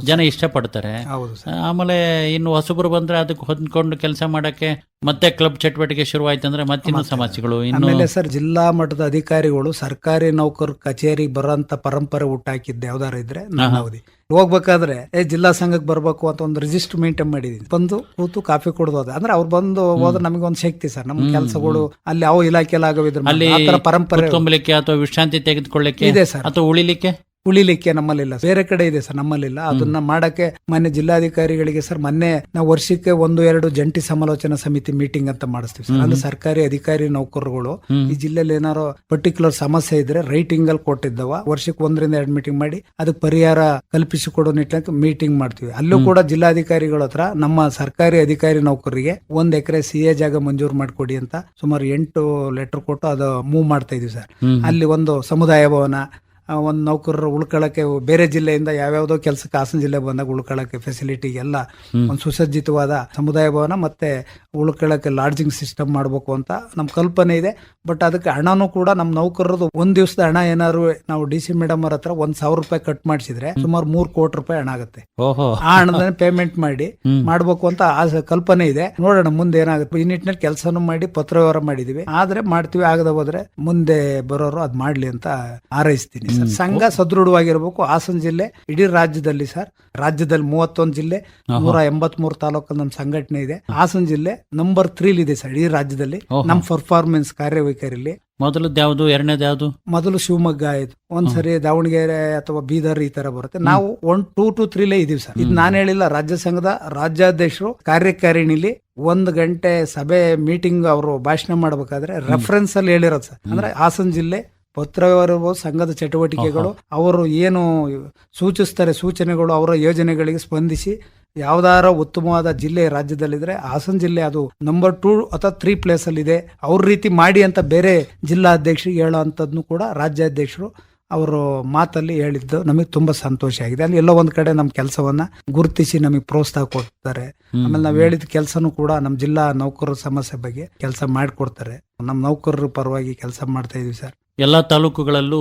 ಜನ ಇಷ್ಟ ಇಷ್ಟಪಡ್ತಾರೆ. ಹೌದು ಸರ್. ಆಮೇಲೆ ಇನ್ನು ಹೊಸಬ್ರು ಬಂದ್ರೆ ಅದಕ್ಕೆ ಹೊಂದ್ಕೊಂಡು ಕೆಲಸ ಮಾಡಕ್ಕೆ ಮತ್ತೆ ಕ್ಲಬ್ ಚಟುವಟಿಕೆ ಶುರುವಾಯ್ತಂದ್ರೆ ಮತ್ತಿನ್ನು ಮತ್ತೆ ಸಮಸ್ಯೆಗಳು. ಇನ್ನು ಆಮೇಲೆ ಸರ್ ಜಿಲ್ಲಾ ಮಟ್ಟದ ಅಧಿಕಾರಿಗಳು ಸರ್ಕಾರಿ ನೌಕರ ಕಚೇರಿ ಬರೋಂತ ಪರಂಪರೆ ಹುಟ್ಟಾಕಿದ್ದೆ ಯಾವ್ದಾರ ಇದ್ರೆ ನಾನು. ಹೋಗ್ಬೇಕಾದ್ರೆ ಏ ಜಿಲ್ಲಾ ಸಂಘಕ್ಕೆ ಬರ್ಬೇಕು ಅಂತ ಒಂದು ರಿಜಿಸ್ಟರ್ ಮೇಂಟೈನ್ ಮಾಡಿದೀನಿ ಬಂದು ಕೂತು ಕಾಫಿ ಕುಡ್ದು ಹೋದ. ಅಂದ್ರೆ ಅವ್ರು ಬಂದು ಹೋದ್ರೆ ನಮಗೆ ಒಂದು ಶಕ್ತಿ ಸರ್. ನಮ್ಮ ಕೆಲಸಗಳು ಅಲ್ಲಿ ಯಾವ ಇಲಾಖೆಯಲ್ಲಿ ಆಗೋದ್ರ ಅಲ್ಲಿ ಪರಂಪರೆ ಕುತ್ಕೊಂಬಲಿಕ್ಕೆ ಅಥವಾ ವಿಶ್ರಾಂತಿ ತೆಗೆದುಕೊಳ್ಳಿಕ್ಕೆ ಅಥವಾ ಉಳಿಲಿಕ್ಕೆ? ಉಳಿಲಿಕ್ಕೆ ನಮ್ಮಲ್ಲಿಲ್ಲ. ಬೇರೆ ಕಡೆ ಇದೆ ಸರ್ ನಮ್ಮಲ್ಲಿಲ್ಲ. ಅದನ್ನ ಮಾಡಕ್ಕೆ ಮೊನ್ನೆ ಜಿಲ್ಲಾಧಿಕಾರಿಗಳಿಗೆ ಸರ್ ಮೊನ್ನೆ ನಾವು ವರ್ಷಕ್ಕೆ ಒಂದು ಎರಡು ಜಂಟಿ ಸಮಾಲೋಚನಾ ಸಮಿತಿ ಮೀಟಿಂಗ್ ಅಂತ ಮಾಡಿಸ್ತೀವಿ ಸರ್. ಅಂದ್ರೆ ಸರ್ಕಾರಿ ಅಧಿಕಾರಿ ನೌಕರರುಗಳು ಈ ಜಿಲ್ಲೆಯಲ್ಲಿ ಏನಾರು ಪರ್ಟಿಕ್ಯುಲರ್ ಸಮಸ್ಯೆ ಇದ್ರೆ ರೈಟಿಂಗ್ ಅಲ್ಲಿ ಕೊಟ್ಟಿದ್ದವ ವರ್ಷಕ್ಕೆ ಒಂದರಿಂದ ಎರಡು ಮೀಟಿಂಗ್ ಮಾಡಿ ಅದಕ್ಕೆ ಪರಿಹಾರ ಕಲ್ಪಿಸಿಕೊಡೋ ನಿಟ್ಟಿನಲ್ಲಿ ಮೀಟಿಂಗ್ ಮಾಡ್ತೀವಿ. ಅಲ್ಲೂ ಕೂಡ ಜಿಲ್ಲಾಧಿಕಾರಿಗಳ ಹತ್ರ ನಮ್ಮ ಸರ್ಕಾರಿ ಅಧಿಕಾರಿ ನೌಕರರಿಗೆ ಒಂದ್ ಎಕರೆ ಸಿ ಎ ಜಾಗ ಮಂಜೂರು ಮಾಡಿಕೊಡಿ ಅಂತ ಸುಮಾರು ಎಂಟು ಲೆಟರ್ ಕೊಟ್ಟು ಅದು ಮೂವ್ ಮಾಡ್ತಾ ಇದೀವಿ ಸರ್. ಅಲ್ಲಿ ಒಂದು ಸಮುದಾಯ ಭವನ ಒಂದು ನೌಕರರು ಉಳ್ಕೊಳ್ಳೋಕ್ಕೆ ಬೇರೆ ಜಿಲ್ಲೆಯಿಂದ ಯಾವ್ಯಾವುದೋ ಕೆಲಸಕ್ಕೆ ಹಾಸನ ಜಿಲ್ಲೆ ಬಂದಾಗ ಉಳ್ಕೊಳ್ಳೋಕ್ಕೆ ಫೆಸಿಲಿಟಿ ಎಲ್ಲ. ಒಂದು ಸುಸಜ್ಜಿತವಾದ ಸಮುದಾಯ ಭವನ ಮತ್ತೆ ಉಳ್ಕೊಳ್ಳೋಕ್ಕೆ ಲಾಡ್ಜಿಂಗ್ ಸಿಸ್ಟಮ್ ಮಾಡಬೇಕು ಅಂತ ನಮ್ಮ ಕಲ್ಪನೆ ಇದೆ. ಬಟ್ ಅದಕ್ಕೆ ಹಣನೂ ಕೂಡ ನಮ್ಮ ನೌಕರರದು ಒಂದು ದಿವಸದ ಹಣ ಏನಾದ್ರು ನಾವು ಡಿ ಸಿ ಮೇಡಮ್ ಅವ್ರ ಹತ್ರ ಒಂದ್ ಸಾವಿರ ರೂಪಾಯಿ ಕಟ್ ಮಾಡಿಸಿದ್ರೆ ಸುಮಾರು ಮೂರ್ ಕೋಟಿ ರೂಪಾಯಿ ಹಣ ಆಗುತ್ತೆ. ಆ ಹಣದ ಪೇಮೆಂಟ್ ಮಾಡಿ ಮಾಡಬೇಕು ಮಾಡ್ಬೇಕು ಅಂತ ಆ ಕಲ್ಪನೆ ಇದೆ. ನೋಡೋಣ ಮುಂದೆ ಏನಾಗುತ್ತೆ. ಈ ನಿಟ್ಟಿನಲ್ಲಿ ಕೆಲಸನೂ ಮಾಡಿ ಪತ್ರ ವ್ಯವಹಾರ ಮಾಡಿದೀವಿ. ಆದ್ರೆ ಮಾಡ್ತೀವಿ. ಆಗದ ಹೋದ್ರೆ ಮುಂದೆ ಬರೋರು ಅದ್ ಮಾಡ್ಲಿ ಅಂತ ಹಾರೈಸ್ತೀನಿ. ಸರ್. ಸಂಘ ಸದೃಢವಾಗಿರ್ಬೇಕು. ಹಾಸನ ಜಿಲ್ಲೆ ಇಡೀ ರಾಜ್ಯದಲ್ಲಿ ಸರ್. ರಾಜ್ಯದಲ್ಲಿ ಮೂವತ್ತೊಂದು ಜಿಲ್ಲೆ. ನೂರ ಎಂಬತ್ ಮೂರು ತಾಲೂಕಲ್ಲಿ ನಮ್ಮ ಸಂಘಟನೆ ಇದೆ. ಹಾಸನ ಜಿಲ್ಲೆ ನಂಬರ್ ತ್ರೀಲ್ ಇದೆ ಸರ್ ಇಡೀ ರಾಜ್ಯದಲ್ಲಿ. ನಮ್ ಪರ್ಫಾರ್ಮೆನ್ಸ್ ಕಾರ್ಯವೈಖರಿಲಿ. ಮೊದಲದ್ದು ಯಾವ್ದು ಎರಡನೇದು ಯಾವ್ದು? ಮೊದಲು ಶಿವಮೊಗ್ಗ ಆಯ್ತು. ಒಂದ್ಸರಿ ದಾವಣಗೆರೆ ಅಥವಾ ಬೀದರ್ ಈ ತರ ಬರುತ್ತೆ. ನಾವು ಒನ್ ಟೂ ಟು ತ್ರೀಲೇ ಇದೀವಿ ಸರ್. ಇದು ನಾನು ಹೇಳಿಲ್ಲ ರಾಜ್ಯ ಸಂಘದ ರಾಜ್ಯಾಧ್ಯಕ್ಷರು ಕಾರ್ಯಕಾರಿಣಿಲಿ ಒಂದ್ ಗಂಟೆ ಸಭೆ ಮೀಟಿಂಗ್ ಅವರು ಭಾಷಣ ಮಾಡ್ಬೇಕಾದ್ರೆ ರೆಫರೆನ್ಸ್ ಅಲ್ಲಿ ಹೇಳಿರೋದು ಸರ್. ಅಂದ್ರೆ ಹಾಸನ ಜಿಲ್ಲೆ ಪತ್ರವ್ಯವಹಾರ ಸಂಘದ ಚಟುವಟಿಕೆಗಳು ಅವರು ಏನು ಸೂಚಿಸ್ತಾರೆ ಸೂಚನೆಗಳು ಅವರ ಯೋಜನೆಗಳಿಗೆ ಸ್ಪಂದಿಸಿ ಯಾವ್ದಾರ ಉತ್ತಮವಾದ ಜಿಲ್ಲೆ ರಾಜ್ಯದಲ್ಲಿದ್ರೆ ಹಾಸನ ಜಿಲ್ಲೆ ಅದು ನಂಬರ್ ಟೂ ಅಥವಾ ತ್ರೀ ಪ್ಲೇಸ್ ಅಲ್ಲಿ ಇದೆ. ಅವ್ರ ರೀತಿ ಮಾಡಿ ಅಂತ ಬೇರೆ ಜಿಲ್ಲಾಧ್ಯಕ್ಷರಿಗೆ ಹೇಳೋ ಅಂತದ್ನು ಕೂಡ ರಾಜ್ಯಾಧ್ಯಕ್ಷರು ಅವರು ಮಾತಲ್ಲಿ ಹೇಳಿದ್ದು ನಮಗೆ ತುಂಬಾ ಸಂತೋಷ ಆಗಿದೆ. ಅಲ್ಲಿ ಎಲ್ಲೋ ಒಂದ್ ಕಡೆ ನಮ್ಮ ಕೆಲಸವನ್ನ ಗುರುತಿಸಿ ನಮಗೆ ಪ್ರೋತ್ಸಾಹ ಕೊಡ್ತಾರೆ. ಆಮೇಲೆ ನಾವ್ ಹೇಳಿದ ಕೆಲಸನೂ ಕೂಡ ನಮ್ಮ ಜಿಲ್ಲಾ ನೌಕರರ ಸಮಸ್ಯೆ ಬಗ್ಗೆ ಕೆಲಸ ಮಾಡಿಕೊಡ್ತಾರೆ. ನಮ್ಮ ನೌಕರರ ಪರವಾಗಿ ಕೆಲಸ ಮಾಡ್ತಾ ಇದೀವಿ ಸರ್. ಎಲ್ಲಾ ತಾಲೂಕುಗಳಲ್ಲೂ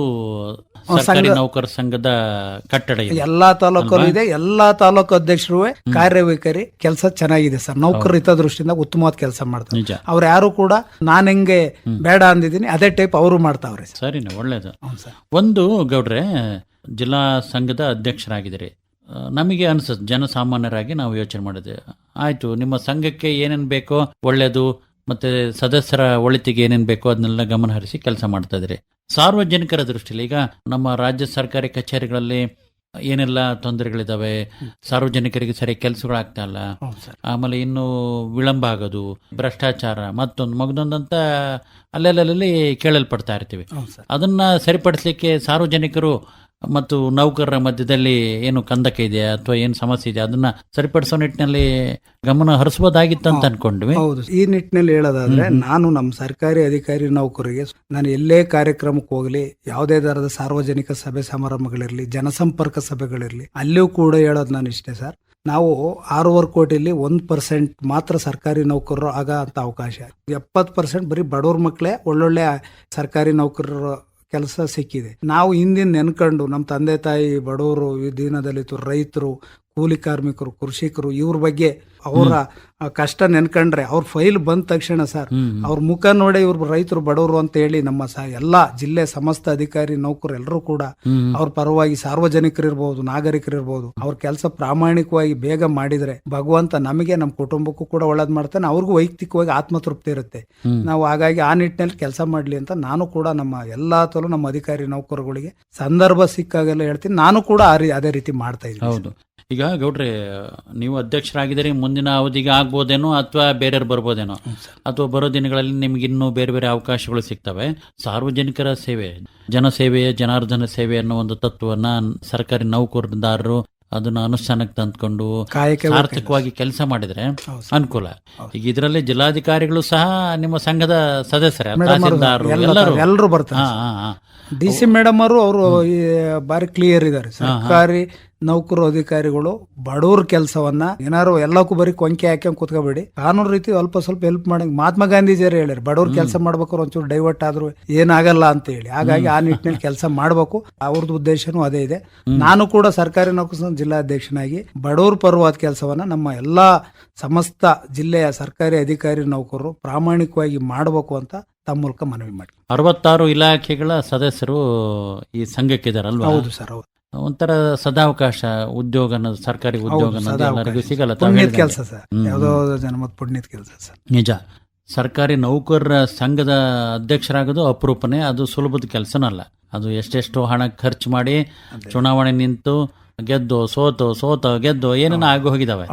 ಸರ್ಕಾರಿ ನೌಕರ ಸಂಘದ ಕಟ್ಟಡ ಇದೆ. ಎಲ್ಲಾ ತಾಲೂಕಲ್ಲೂ ಇದೆ. ಎಲ್ಲಾ ತಾಲೂಕು ಅಧ್ಯಕ್ಷರು ಕಾರ್ಯವೈಖರಿ ಕೆಲಸ ಚೆನ್ನಾಗಿದೆ ಸರ್. ನೌಕರ ಹಿತದೃಷ್ಟಿಯಿಂದ ಉತ್ತಮವಾದ ಕೆಲಸ ಮಾಡ್ತಾರೆ. ಅವ್ರು ಯಾರು ಕೂಡ ನಾನು ಹೆಂಗೆ ಬೇಡ ಅಂದಿದ್ದೀನಿ ಅದೇ ಟೈಪ್ ಅವರು ಮಾಡ್ತಾವ್ರಿ ಸರ್. ಸರಿನಾ ಒಳ್ಳೇದು. ಒಂದು ಗೌಡ್ರೆ ಜಿಲ್ಲಾ ಸಂಘದ ಅಧ್ಯಕ್ಷರಾಗಿದ್ದೀರಿ. ನಮಗೆ ಅನ್ಸುತ್ತೆ ಜನಸಾಮಾನ್ಯರಾಗಿ ನಾವು ಯೋಚನೆ ಮಾಡಿದೆ ಆಯ್ತು ನಿಮ್ಮ ಸಂಘಕ್ಕೆ ಏನೇನ್ ಬೇಕೋ ಒಳ್ಳೇದು ಮತ್ತೆ ಸದಸ್ಯರ ಒಳಿತಿಗೆ ಏನೇನು ಬೇಕೋ ಅದನ್ನೆಲ್ಲ ಗಮನ ಹರಿಸಿ ಕೆಲಸ ಮಾಡ್ತಾ ಇದ್ರಿ. ಸಾರ್ವಜನಿಕರ ದೃಷ್ಟಿಯಲ್ಲಿ ಈಗ ನಮ್ಮ ರಾಜ್ಯ ಸರ್ಕಾರಿ ಕಚೇರಿಗಳಲ್ಲಿ ಏನೆಲ್ಲ ತೊಂದರೆಗಳಿದಾವೆ? ಸಾರ್ವಜನಿಕರಿಗೆ ಸರಿ ಕೆಲಸಗಳಾಗ್ತಾ ಇಲ್ಲ. ಆಮೇಲೆ ಇನ್ನು ವಿಳಂಬ ಆಗೋದು ಭ್ರಷ್ಟಾಚಾರ ಮತ್ತೊಂದು ಮಗದೊಂದಂತ ಅಲ್ಲೆಲ್ಲಲ್ಲಿ ಕೇಳಲ್ಪಡ್ತಾ ಇರ್ತೀವಿ. ಅದನ್ನ ಸರಿಪಡಿಸ್ಲಿಕ್ಕೆ ಸಾರ್ವಜನಿಕರು ಮತ್ತು ನೌಕರರ ಮಧ್ಯದಲ್ಲಿ ಏನು ಕಂದಕ ಇದೆಯಾ ಅಥವಾ ಏನು ಸಮಸ್ಯೆ ಇದೆ ಅದನ್ನ ಸರಿಪಡಿಸೋ ನಿಟ್ಟಿನಲ್ಲಿ ಗಮನ ಹರಿಸಬಹುದಾಗಿತ್ತು ಅಂತ ಅನ್ಕೊಂಡ್ವಿ. ಹೌದು. ಈ ನಿಟ್ಟಿನಲ್ಲಿ ಹೇಳೋದಾದ್ರೆ ನಾನು ನಮ್ಮ ಸರ್ಕಾರಿ ಅಧಿಕಾರಿ ನೌಕರಿಗೆ ನಾನು ಎಲ್ಲೇ ಕಾರ್ಯಕ್ರಮಕ್ಕೆ ಹೋಗ್ಲಿ ಯಾವುದೇ ತರದ ಸಾರ್ವಜನಿಕ ಸಭೆ ಸಮಾರಂಭಗಳಿರಲಿ ಜನಸಂಪರ್ಕ ಸಭೆಗಳಿರಲಿ ಅಲ್ಲಿಯೂ ಕೂಡ ಹೇಳೋದು ನಾನು ಇಷ್ಟೇ ಸರ್. ನಾವು ಆರೂವರೆ ಕೋಟಿಲಿ ಒಂದು ಪರ್ಸೆಂಟ್ ಮಾತ್ರ ಸರ್ಕಾರಿ ನೌಕರರು ಆಗ ಅಂತ ಅವಕಾಶ. ಎಪ್ಪತ್ತು ಪರ್ಸೆಂಟ್ ಬರೀ ಬಡವ್ರ ಮಕ್ಕಳೇ ಒಳ್ಳೊಳ್ಳೆ ಸರ್ಕಾರಿ ನೌಕರರ ಕೆಲಸ ಸಿಕ್ಕಿದೆ. ನಾವು ಹಿಂದಿನ ನೆನ್ಕೊಂಡು ನಮ್ಮ ತಂದೆ ತಾಯಿ ಬಡವರು ದೀನದಲಿತರು ರೈತರು ಕೂಲಿ ಕಾರ್ಮಿಕರು ಕೃಷಿಕರು ಇವ್ರ ಬಗ್ಗೆ ಅವರ ಕಷ್ಟ ನೆನ್ಕಂಡ್ರೆ ಅವ್ರ ಫೈಲ್ ಬಂದ ತಕ್ಷಣ ಸರ್ ಅವ್ರ ಮುಖ ನೋಡಿ ಇವ್ರ ರೈತರು ಬಡವರು ಅಂತ ಹೇಳಿ ನಮ್ಮ ಸ ಎಲ್ಲಾ ಜಿಲ್ಲೆ ಸಮಸ್ತ ಅಧಿಕಾರಿ ನೌಕರು ಎಲ್ಲರೂ ಕೂಡ ಅವ್ರ ಪರವಾಗಿ ಸಾರ್ವಜನಿಕರಿರ್ಬಹುದು ನಾಗರಿಕರಿರ್ಬಹುದು ಅವ್ರ ಕೆಲಸ ಪ್ರಾಮಾಣಿಕವಾಗಿ ಬೇಗ ಮಾಡಿದ್ರೆ ಭಗವಂತ ನಮಗೆ ನಮ್ಮ ಕುಟುಂಬಕ್ಕೂ ಕೂಡ ಒಳ್ಳೇದ್ ಮಾಡ್ತಾನೆ ಅವ್ರಿಗೂ ವೈಯಕ್ತಿಕವಾಗಿ ಆತ್ಮತೃಪ್ತಿ ಇರುತ್ತೆ. ನಾವು ಹಾಗಾಗಿ ಆ ನಿಟ್ಟಿನಲ್ಲಿ ಕೆಲಸ ಮಾಡ್ಲಿ ಅಂತ ನಾನು ಕೂಡ ನಮ್ಮ ಎಲ್ಲಾ ತಲೂ ನಮ್ಮ ಅಧಿಕಾರಿ ನೌಕರುಗಳಿಗೆ ಸಂದರ್ಭ ಸಿಕ್ಕಾಗೆಲ್ಲ ಹೇಳ್ತೀನಿ ನಾನು ಕೂಡ ಅದೇ ರೀತಿ ಮಾಡ್ತಾ ಇದ್ದೀನಿ ಈಗ ಗೌಡ್ರೆ ನೀವು ಅಧ್ಯಕ್ಷರಾಗಿದ್ದೀರಿ ಮುಂದಿನ ಅವಧಿಗೆ ಆಗ್ಬೋದೇನೋ ಅಥವಾ ಬೇರೆಯವ್ರು ಬರ್ಬೋದೇನೋ? ಅಥವಾ ಬರೋ ದಿನಗಳಲ್ಲಿ ನಿಮ್ಗೆ ಇನ್ನೂ ಬೇರೆ ಬೇರೆ ಅವಕಾಶಗಳು ಸಿಗ್ತವೆ? ಸಾರ್ವಜನಿಕರ ಸೇವೆ ಜನಸೇವೆಯ ಜನಾರ್ದನ ಸೇವೆ ಅನ್ನೋ ಒಂದು ತತ್ವವನ್ನ ಸರ್ಕಾರಿ ನೌಕರದಾರರು ಅದನ್ನ ಅನುಷ್ಠಾನಕ್ಕೆ ತಂದ್ಕೊಂಡು ಸಾರ್ಥಕವಾಗಿ ಕೆಲಸ. ಮಾಡಿದ್ರೆ ಅನುಕೂಲ. ಈಗ ಇದರಲ್ಲಿ ಜಿಲ್ಲಾಧಿಕಾರಿಗಳು ಸಹ ನಿಮ್ಮ ಸಂಘದ ಸದಸ್ಯರೇ ಎಲ್ಲರೂ? ಬರ್ತಾರೆ ಡಿ ಸಿ ಮೇಡಮ್ ಅವರು ಅವರು ಬಾರಿ ಕ್ಲಿಯರ್ ಇದ್ದಾರೆ ಸರ್ಕಾರಿ ನೌಕರು ಅಧಿಕಾರಿಗಳು ಬಡವ್ರ ಕೆಲಸವನ್ನ ಏನಾರು ಎಲ್ಲಕ್ಕೂ ಬರೀ ಕೊಂಕೆ ಹಾಕ್ಯಂಗ್ ಕೂತ್ಕೋಬೇಡಿ. ಕಾನೂನು ರೀತಿ ಅಲ್ಪ ಸ್ವಲ್ಪ ಹೆಲ್ಪ್ ಮಾಡಂಗ್ ಮಹಾತ್ಮ ಗಾಂಧೀಜಿಯವರು ಹೇಳ್ಯಾರ ಬಡವ್ರ ಕೆಲಸ ಮಾಡ್ಬೇಕಾದ್ರೆ ಒಂಚೂರು ಡೈವರ್ಟ್ ಆದ್ರೂ ಏನಾಗಲ್ಲ ಅಂತ ಹೇಳಿ. ಹಾಗಾಗಿ ಆ ನಿಟ್ಟಿನಲ್ಲಿ ಕೆಲಸ ಮಾಡಬೇಕು. ಅವ್ರದ್ದು ಉದ್ದೇಶನೂ ಅದೇ ಇದೆ. ನಾನು ಕೂಡ ಸರ್ಕಾರಿ ನೌಕರ ಸಂಘ ಜಿಲ್ಲಾಧ್ಯಕ್ಷನಾಗಿ ಬಡವ್ರ ಪರವಾದ ಕೆಲಸವನ್ನ ನಮ್ಮ ಎಲ್ಲಾ ಸಮಸ್ತ ಜಿಲ್ಲೆಯ ಸರ್ಕಾರಿ ಅಧಿಕಾರಿ ನೌಕರರು ಪ್ರಾಮಾಣಿಕವಾಗಿ ಮಾಡಬೇಕು ಅಂತ ತಮ್ಮ ಮೂಲಕ ಮನವಿ ಮಾಡಿ ಅರವತ್ತಾರು ಇಲಾಖೆಗಳ ಸದಸ್ಯರು ಈ ಸಂಘಕ್ಕಿದಾರಲ್ವಾ ಹೌದು ಸರ್ ಹೌದು. ಒಂಥರ ಸದಾವಕಾಶ ಉದ್ಯೋಗ ಅನ್ನೋದು ಸರ್ಕಾರಿ ಉದ್ಯೋಗ ಅನ್ನೋದು ಎಲ್ಲರಿಗೂ ಸಿಗಲ್ಲ ಕೆಲಸ ಸರ್. ಯಾವುದೋ ಪುಣ್ಯದ ಕೆಲಸ ಸರ್. ನಿಜ. ಸರ್ಕಾರಿ ನೌಕರರ ಸಂಘದ ಅಧ್ಯಕ್ಷರಾಗೋದು ಅಪರೂಪನೇ. ಅದು ಸುಲಭದ ಕೆಲಸನಲ್ಲ. ಅದು ಎಷ್ಟೆಷ್ಟು ಹಣ ಖರ್ಚು ಮಾಡಿ ಚುನಾವಣೆ ನಿಂತು ಗೆದ್ದು ಸೋತು ಸೋತು ಗೆದ್ದು ಏನೇನೋ ಆಗಿ ಹೋಗಿದಾವೆ.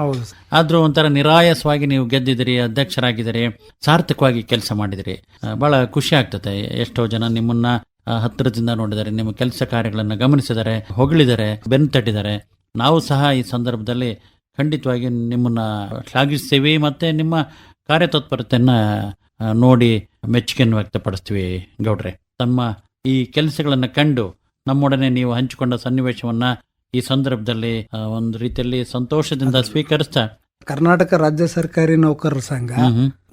ಆದ್ರೂ ಒಂಥರ ನಿರಾಯಸವಾಗಿ ನೀವು ಗೆದ್ದಿದ್ರಿ ಅಧ್ಯಕ್ಷರಾಗಿದ್ದೀರಿ ಸಾರ್ಥಕವಾಗಿ ಕೆಲಸ ಮಾಡಿದಿರಿ ಬಹಳ ಖುಷಿ ಆಗ್ತದೆ. ಎಷ್ಟೋ ಜನ ನಿಮ್ಮನ್ನ ಹತ್ತಿರದಿಂದ ನೋಡಿದರೆ ನಿಮ್ಮ ಕೆಲಸ ಕಾರ್ಯಗಳನ್ನು ಗಮನಿಸಿದರೆ ಹೊಗಳಿದರೆ ಬೆನ್ನು ತಟ್ಟಿದ್ದಾರೆ ನಾವು ಸಹ ಈ ಸಂದರ್ಭದಲ್ಲಿ ಖಂಡಿತವಾಗಿ ನಿಮ್ಮನ್ನು ಶ್ಲಾಘಿಸ್ತೀವಿ ಮತ್ತು ನಿಮ್ಮ ಕಾರ್ಯತತ್ಪರತೆಯನ್ನು ನೋಡಿ ಮೆಚ್ಚುಗೆಯನ್ನು ವ್ಯಕ್ತಪಡಿಸ್ತೀವಿ ಗೌಡ್ರೆ. ತಮ್ಮ ಈ ಕೆಲಸಗಳನ್ನು ಕಂಡು ನಮ್ಮೊಡನೆ ನೀವು ಹಂಚಿಕೊಂಡ ಸನ್ನಿವೇಶವನ್ನು ಈ ಸಂದರ್ಭದಲ್ಲಿ ಒಂದು ರೀತಿಯಲ್ಲಿ ಸಂತೋಷದಿಂದ ಸ್ವೀಕರಿಸ್ತಾ ಕರ್ನಾಟಕ ರಾಜ್ಯ ಸರ್ಕಾರಿ ನೌಕರರ ಸಂಘ.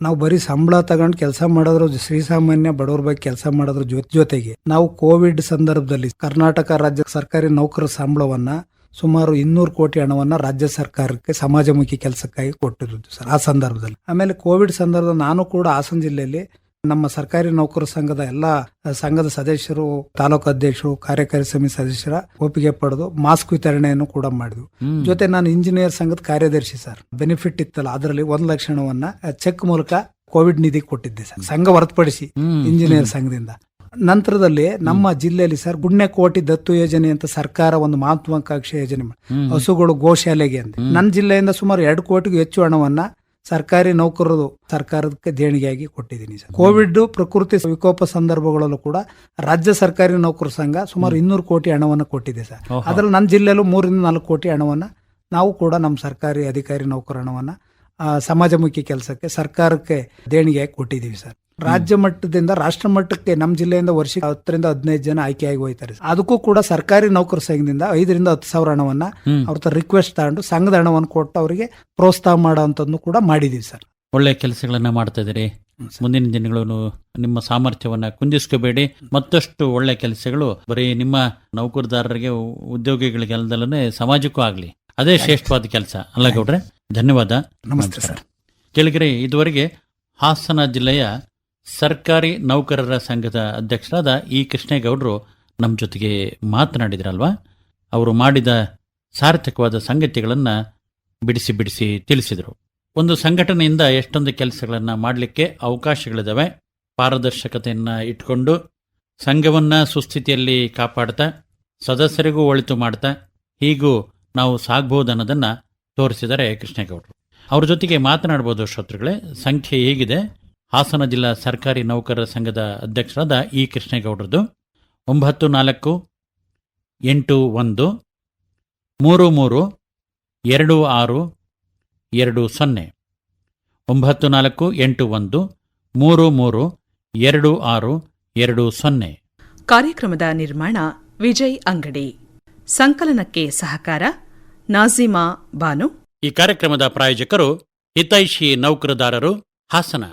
ನಾವು ಬರೀ ಸಂಬಳ ತಗೊಂಡ್ ಕೆಲಸ ಮಾಡೋದ್ರ ಶ್ರೀಸಾಮಾನ್ಯ ಬಡವ್ರ ಬಗ್ಗೆ ಕೆಲಸ ಮಾಡೋದ್ರ ಜೊತೆ ಜೊತೆಗೆ ನಾವು ಕೋವಿಡ್ ಸಂದರ್ಭದಲ್ಲಿ ಕರ್ನಾಟಕ ರಾಜ್ಯ ಸರ್ಕಾರಿ ನೌಕರರ ಸಂಬಳವನ್ನ ಸುಮಾರು ಇನ್ನೂರು ಕೋಟಿ ಹಣವನ್ನ ರಾಜ್ಯ ಸರ್ಕಾರಕ್ಕೆ ಸಮಾಜಮುಖಿ ಕೆಲಸಕ್ಕಾಗಿ ಕೊಟ್ಟಿರೋದು ಸರ್ ಆ ಸಂದರ್ಭದಲ್ಲಿ ಆಮೇಲೆ ಕೋವಿಡ್ ಸಂದರ್ಭದಲ್ಲಿ ನಾನು ಕೂಡ ಹಾಸನ ಜಿಲ್ಲೆಯಲ್ಲಿ ನಮ್ಮ ಸರ್ಕಾರಿ ನೌಕರ ಸಂಘದ ಎಲ್ಲಾ ಸಂಘದ ಸದಸ್ಯರು ತಾಲೂಕು ಅಧ್ಯಕ್ಷರು ಕಾರ್ಯಕಾರಿ ಸಮಿತಿ ಸದಸ್ಯರ ಒಪ್ಪಿಗೆ ಪಡೆದು ಮಾಸ್ಕ್ ವಿತರಣೆಯನ್ನು ಕೂಡ ಮಾಡಿದ್ವು. ಜೊತೆ ನಾನು ಇಂಜಿನಿಯರ್ ಸಂಘದ ಕಾರ್ಯದರ್ಶಿ ಸರ್. ಬೆನಿಫಿಟ್ ಇತ್ತಲ್ಲ ಅದರಲ್ಲಿ ಒಂದ್ ಲಕ್ಷಣವನ್ನ ಚೆಕ್ ಮೂಲಕ ಕೋವಿಡ್ ನಿಧಿ ಕೊಟ್ಟಿದ್ದೆ ಸರ್. ಸಂಘ ಹೊರತುಪಡಿಸಿ ಇಂಜಿನಿಯರ್ ಸಂಘದಿಂದ. ನಂತರದಲ್ಲಿ ನಮ್ಮ ಜಿಲ್ಲೆಯಲ್ಲಿ ಸರ್ ಗುಣ್ಯಕೋಟಿ ದತ್ತು ಯೋಜನೆ ಅಂತ ಸರ್ಕಾರ ಒಂದು ಮಹತ್ವಾಕಾಂಕ್ಷೆ ಯೋಜನೆ ಮಾಡಿ. ಹಸುಗಳು ಗೋಶಾಲೆಗೆ ಅಂತ ನನ್ನ ಜಿಲ್ಲೆಯಿಂದ ಸುಮಾರು ಎರಡು ಕೋಟಿಗೂ ಹೆಚ್ಚು ಹಣವನ್ನ ಸರ್ಕಾರಿ ನೌಕರರು ಸರ್ಕಾರಕ್ಕೆ ದೇಣಿಗೆಯಾಗಿ ಕೊಟ್ಟಿದ್ದೀನಿ ಸರ್. ಕೋವಿಡ್ ಪ್ರಕೃತಿ ವಿಕೋಪ ಸಂದರ್ಭಗಳಲ್ಲೂ ಕೂಡ ರಾಜ್ಯ ಸರ್ಕಾರಿ ನೌಕರ ಸಂಘ ಸುಮಾರು ಇನ್ನೂರು ಕೋಟಿ ಹಣವನ್ನು ಕೊಟ್ಟಿದೆ ಸರ್. ಅದರಲ್ಲಿ ನನ್ನ ಜಿಲ್ಲೆಯಲ್ಲೂ ಮೂರಿಂದ ನಾಲ್ಕು ಕೋಟಿ ಹಣವನ್ನು ನಾವು ಕೂಡ ನಮ್ಮ ಸರ್ಕಾರಿ ಅಧಿಕಾರಿ ನೌಕರ ಹಣವನ್ನು ಸಮಾಜಮುಖಿ ಕೆಲಸಕ್ಕೆ ಸರ್ಕಾರಕ್ಕೆ ದೇಣಿಗೆಯಾಗಿ ಕೊಟ್ಟಿದ್ದೀವಿ ಸರ್. ರಾಜ್ಯ ಮಟ್ಟದಿಂದ ರಾಷ್ಟ್ರ ಮಟ್ಟಕ್ಕೆ ನಮ್ಮ ಜಿಲ್ಲೆಯಿಂದ ವರ್ಷಕ್ಕೆ ಹತ್ತರಿಂದ ಹದಿನೈದು ಜನ ಆಯ್ಕೆಯಾಗಿ ಹೋಯ್ತಾರೆ. ಅದಕ್ಕೂ ಕೂಡ ಸರ್ಕಾರಿ ನೌಕರ ಸಂಘದಿಂದ ಐದರಿಂದ ಹತ್ತು ಸಾವಿರ ಹಣವನ್ನ. ಅವ್ರ ರಿಕ್ವೆಸ್ಟ್ ತಗೊಂಡು ಸಂಘದ ಹಣವನ್ನು ಕೊಟ್ಟು ಅವರಿಗೆ ಪ್ರೋತ್ಸಾಹ ಮಾಡುವಂತದ್ದು ಕೂಡ ಮಾಡಿದೀವಿ ಸರ್. ಒಳ್ಳೆ ಕೆಲಸಗಳನ್ನ ಮಾಡ್ತಾ ಇದ್ದೀರಿ. ಮುಂದಿನ ದಿನಗಳನ್ನು ನಿಮ್ಮ ಸಾಮರ್ಥ್ಯವನ್ನ ಕುಂದಿಸ್ಕೋಬೇಡಿ. ಮತ್ತಷ್ಟು ಒಳ್ಳೆ ಕೆಲಸಗಳು ಬರೀ ನಿಮ್ಮ ನೌಕರದಾರರಿಗೆ ಉದ್ಯೋಗಿಗಳಿಗೆ ಅಲ್ಲದಲ್ಲೇ ಸಮಾಜಕ್ಕೂ ಆಗಲಿ. ಅದೇ ಶ್ರೇಷ್ಠವಾದ ಕೆಲಸ. ಅಲ್ಲ ಗೌಡ್ರೆ ಧನ್ಯವಾದ. ನಮಸ್ತೆ ಸರ್. ಕೇಳಿಗಿರಿ ಇದುವರೆಗೆ ಹಾಸನ ಜಿಲ್ಲೆಯ ಸರ್ಕಾರಿ ನೌಕರರ ಸಂಘದ ಅಧ್ಯಕ್ಷರಾದ ಇ ಕೃಷ್ಣೇಗೌಡರು ನಮ್ಮ ಜೊತೆಗೆ ಮಾತನಾಡಿದ್ರಲ್ವಾ? ಅವರು ಮಾಡಿದ ಸಾರ್ಥಕವಾದ ಸಂಗತಿಗಳನ್ನು ಬಿಡಿಸಿ ಬಿಡಿಸಿ ತಿಳಿಸಿದರು. ಒಂದು ಸಂಘಟನೆಯಿಂದ ಎಷ್ಟೊಂದು ಕೆಲಸಗಳನ್ನು ಮಾಡಲಿಕ್ಕೆ ಅವಕಾಶಗಳಿದ್ದಾವೆ ಪಾರದರ್ಶಕತೆಯನ್ನು ಇಟ್ಕೊಂಡು ಸಂಘವನ್ನು ಸುಸ್ಥಿತಿಯಲ್ಲಿ ಕಾಪಾಡ್ತಾ, ಸದಸ್ಯರಿಗೂ ಒಳಿತು ಮಾಡ್ತಾ, ಹೀಗೂ ನಾವು ಸಾಗ್ಬೋದು ಅನ್ನೋದನ್ನು ತೋರಿಸಿದ್ದಾರೆ ಕೃಷ್ಣೇಗೌಡರು. ಅವ್ರ ಜೊತೆಗೆ ಮಾತನಾಡ್ಬೋದು ಶತ್ರುಗಳೇ ಸಂಖ್ಯೆ ಹೇಗಿದೆ? ಹಾಸನ ಜಿಲ್ಲಾ ಸರ್ಕಾರಿ ನೌಕರರ ಸಂಘದ ಅಧ್ಯಕ್ಷರಾದ ಇ ಕೃಷ್ಣೇಗೌಡರದು ಒಂಬತ್ತು ನಾಲ್ಕು ಎಂಟು ಒಂದು ಮೂರು ಮೂರು ಎರಡು ಆರು ಎರಡು ಸೊನ್ನೆ. ಒಂಬತ್ತು ನಾಲ್ಕು ಎಂಟು ಒಂದು ಮೂರು ಮೂರು ಎರಡು ಆರು ಎರಡು ಸೊನ್ನೆ. ಕಾರ್ಯಕ್ರಮದ ನಿರ್ಮಾಣ ವಿಜಯ್ ಅಂಗಡಿ. ಸಂಕಲನಕ್ಕೆ ಸಹಕಾರ ನಾಜಿಮಾ ಬಾನು. ಈ ಕಾರ್ಯಕ್ರಮದ ಪ್ರಾಯೋಜಕರು ಹಿತೈಷಿ ನೌಕರದಾರರು ಹಾಸನ.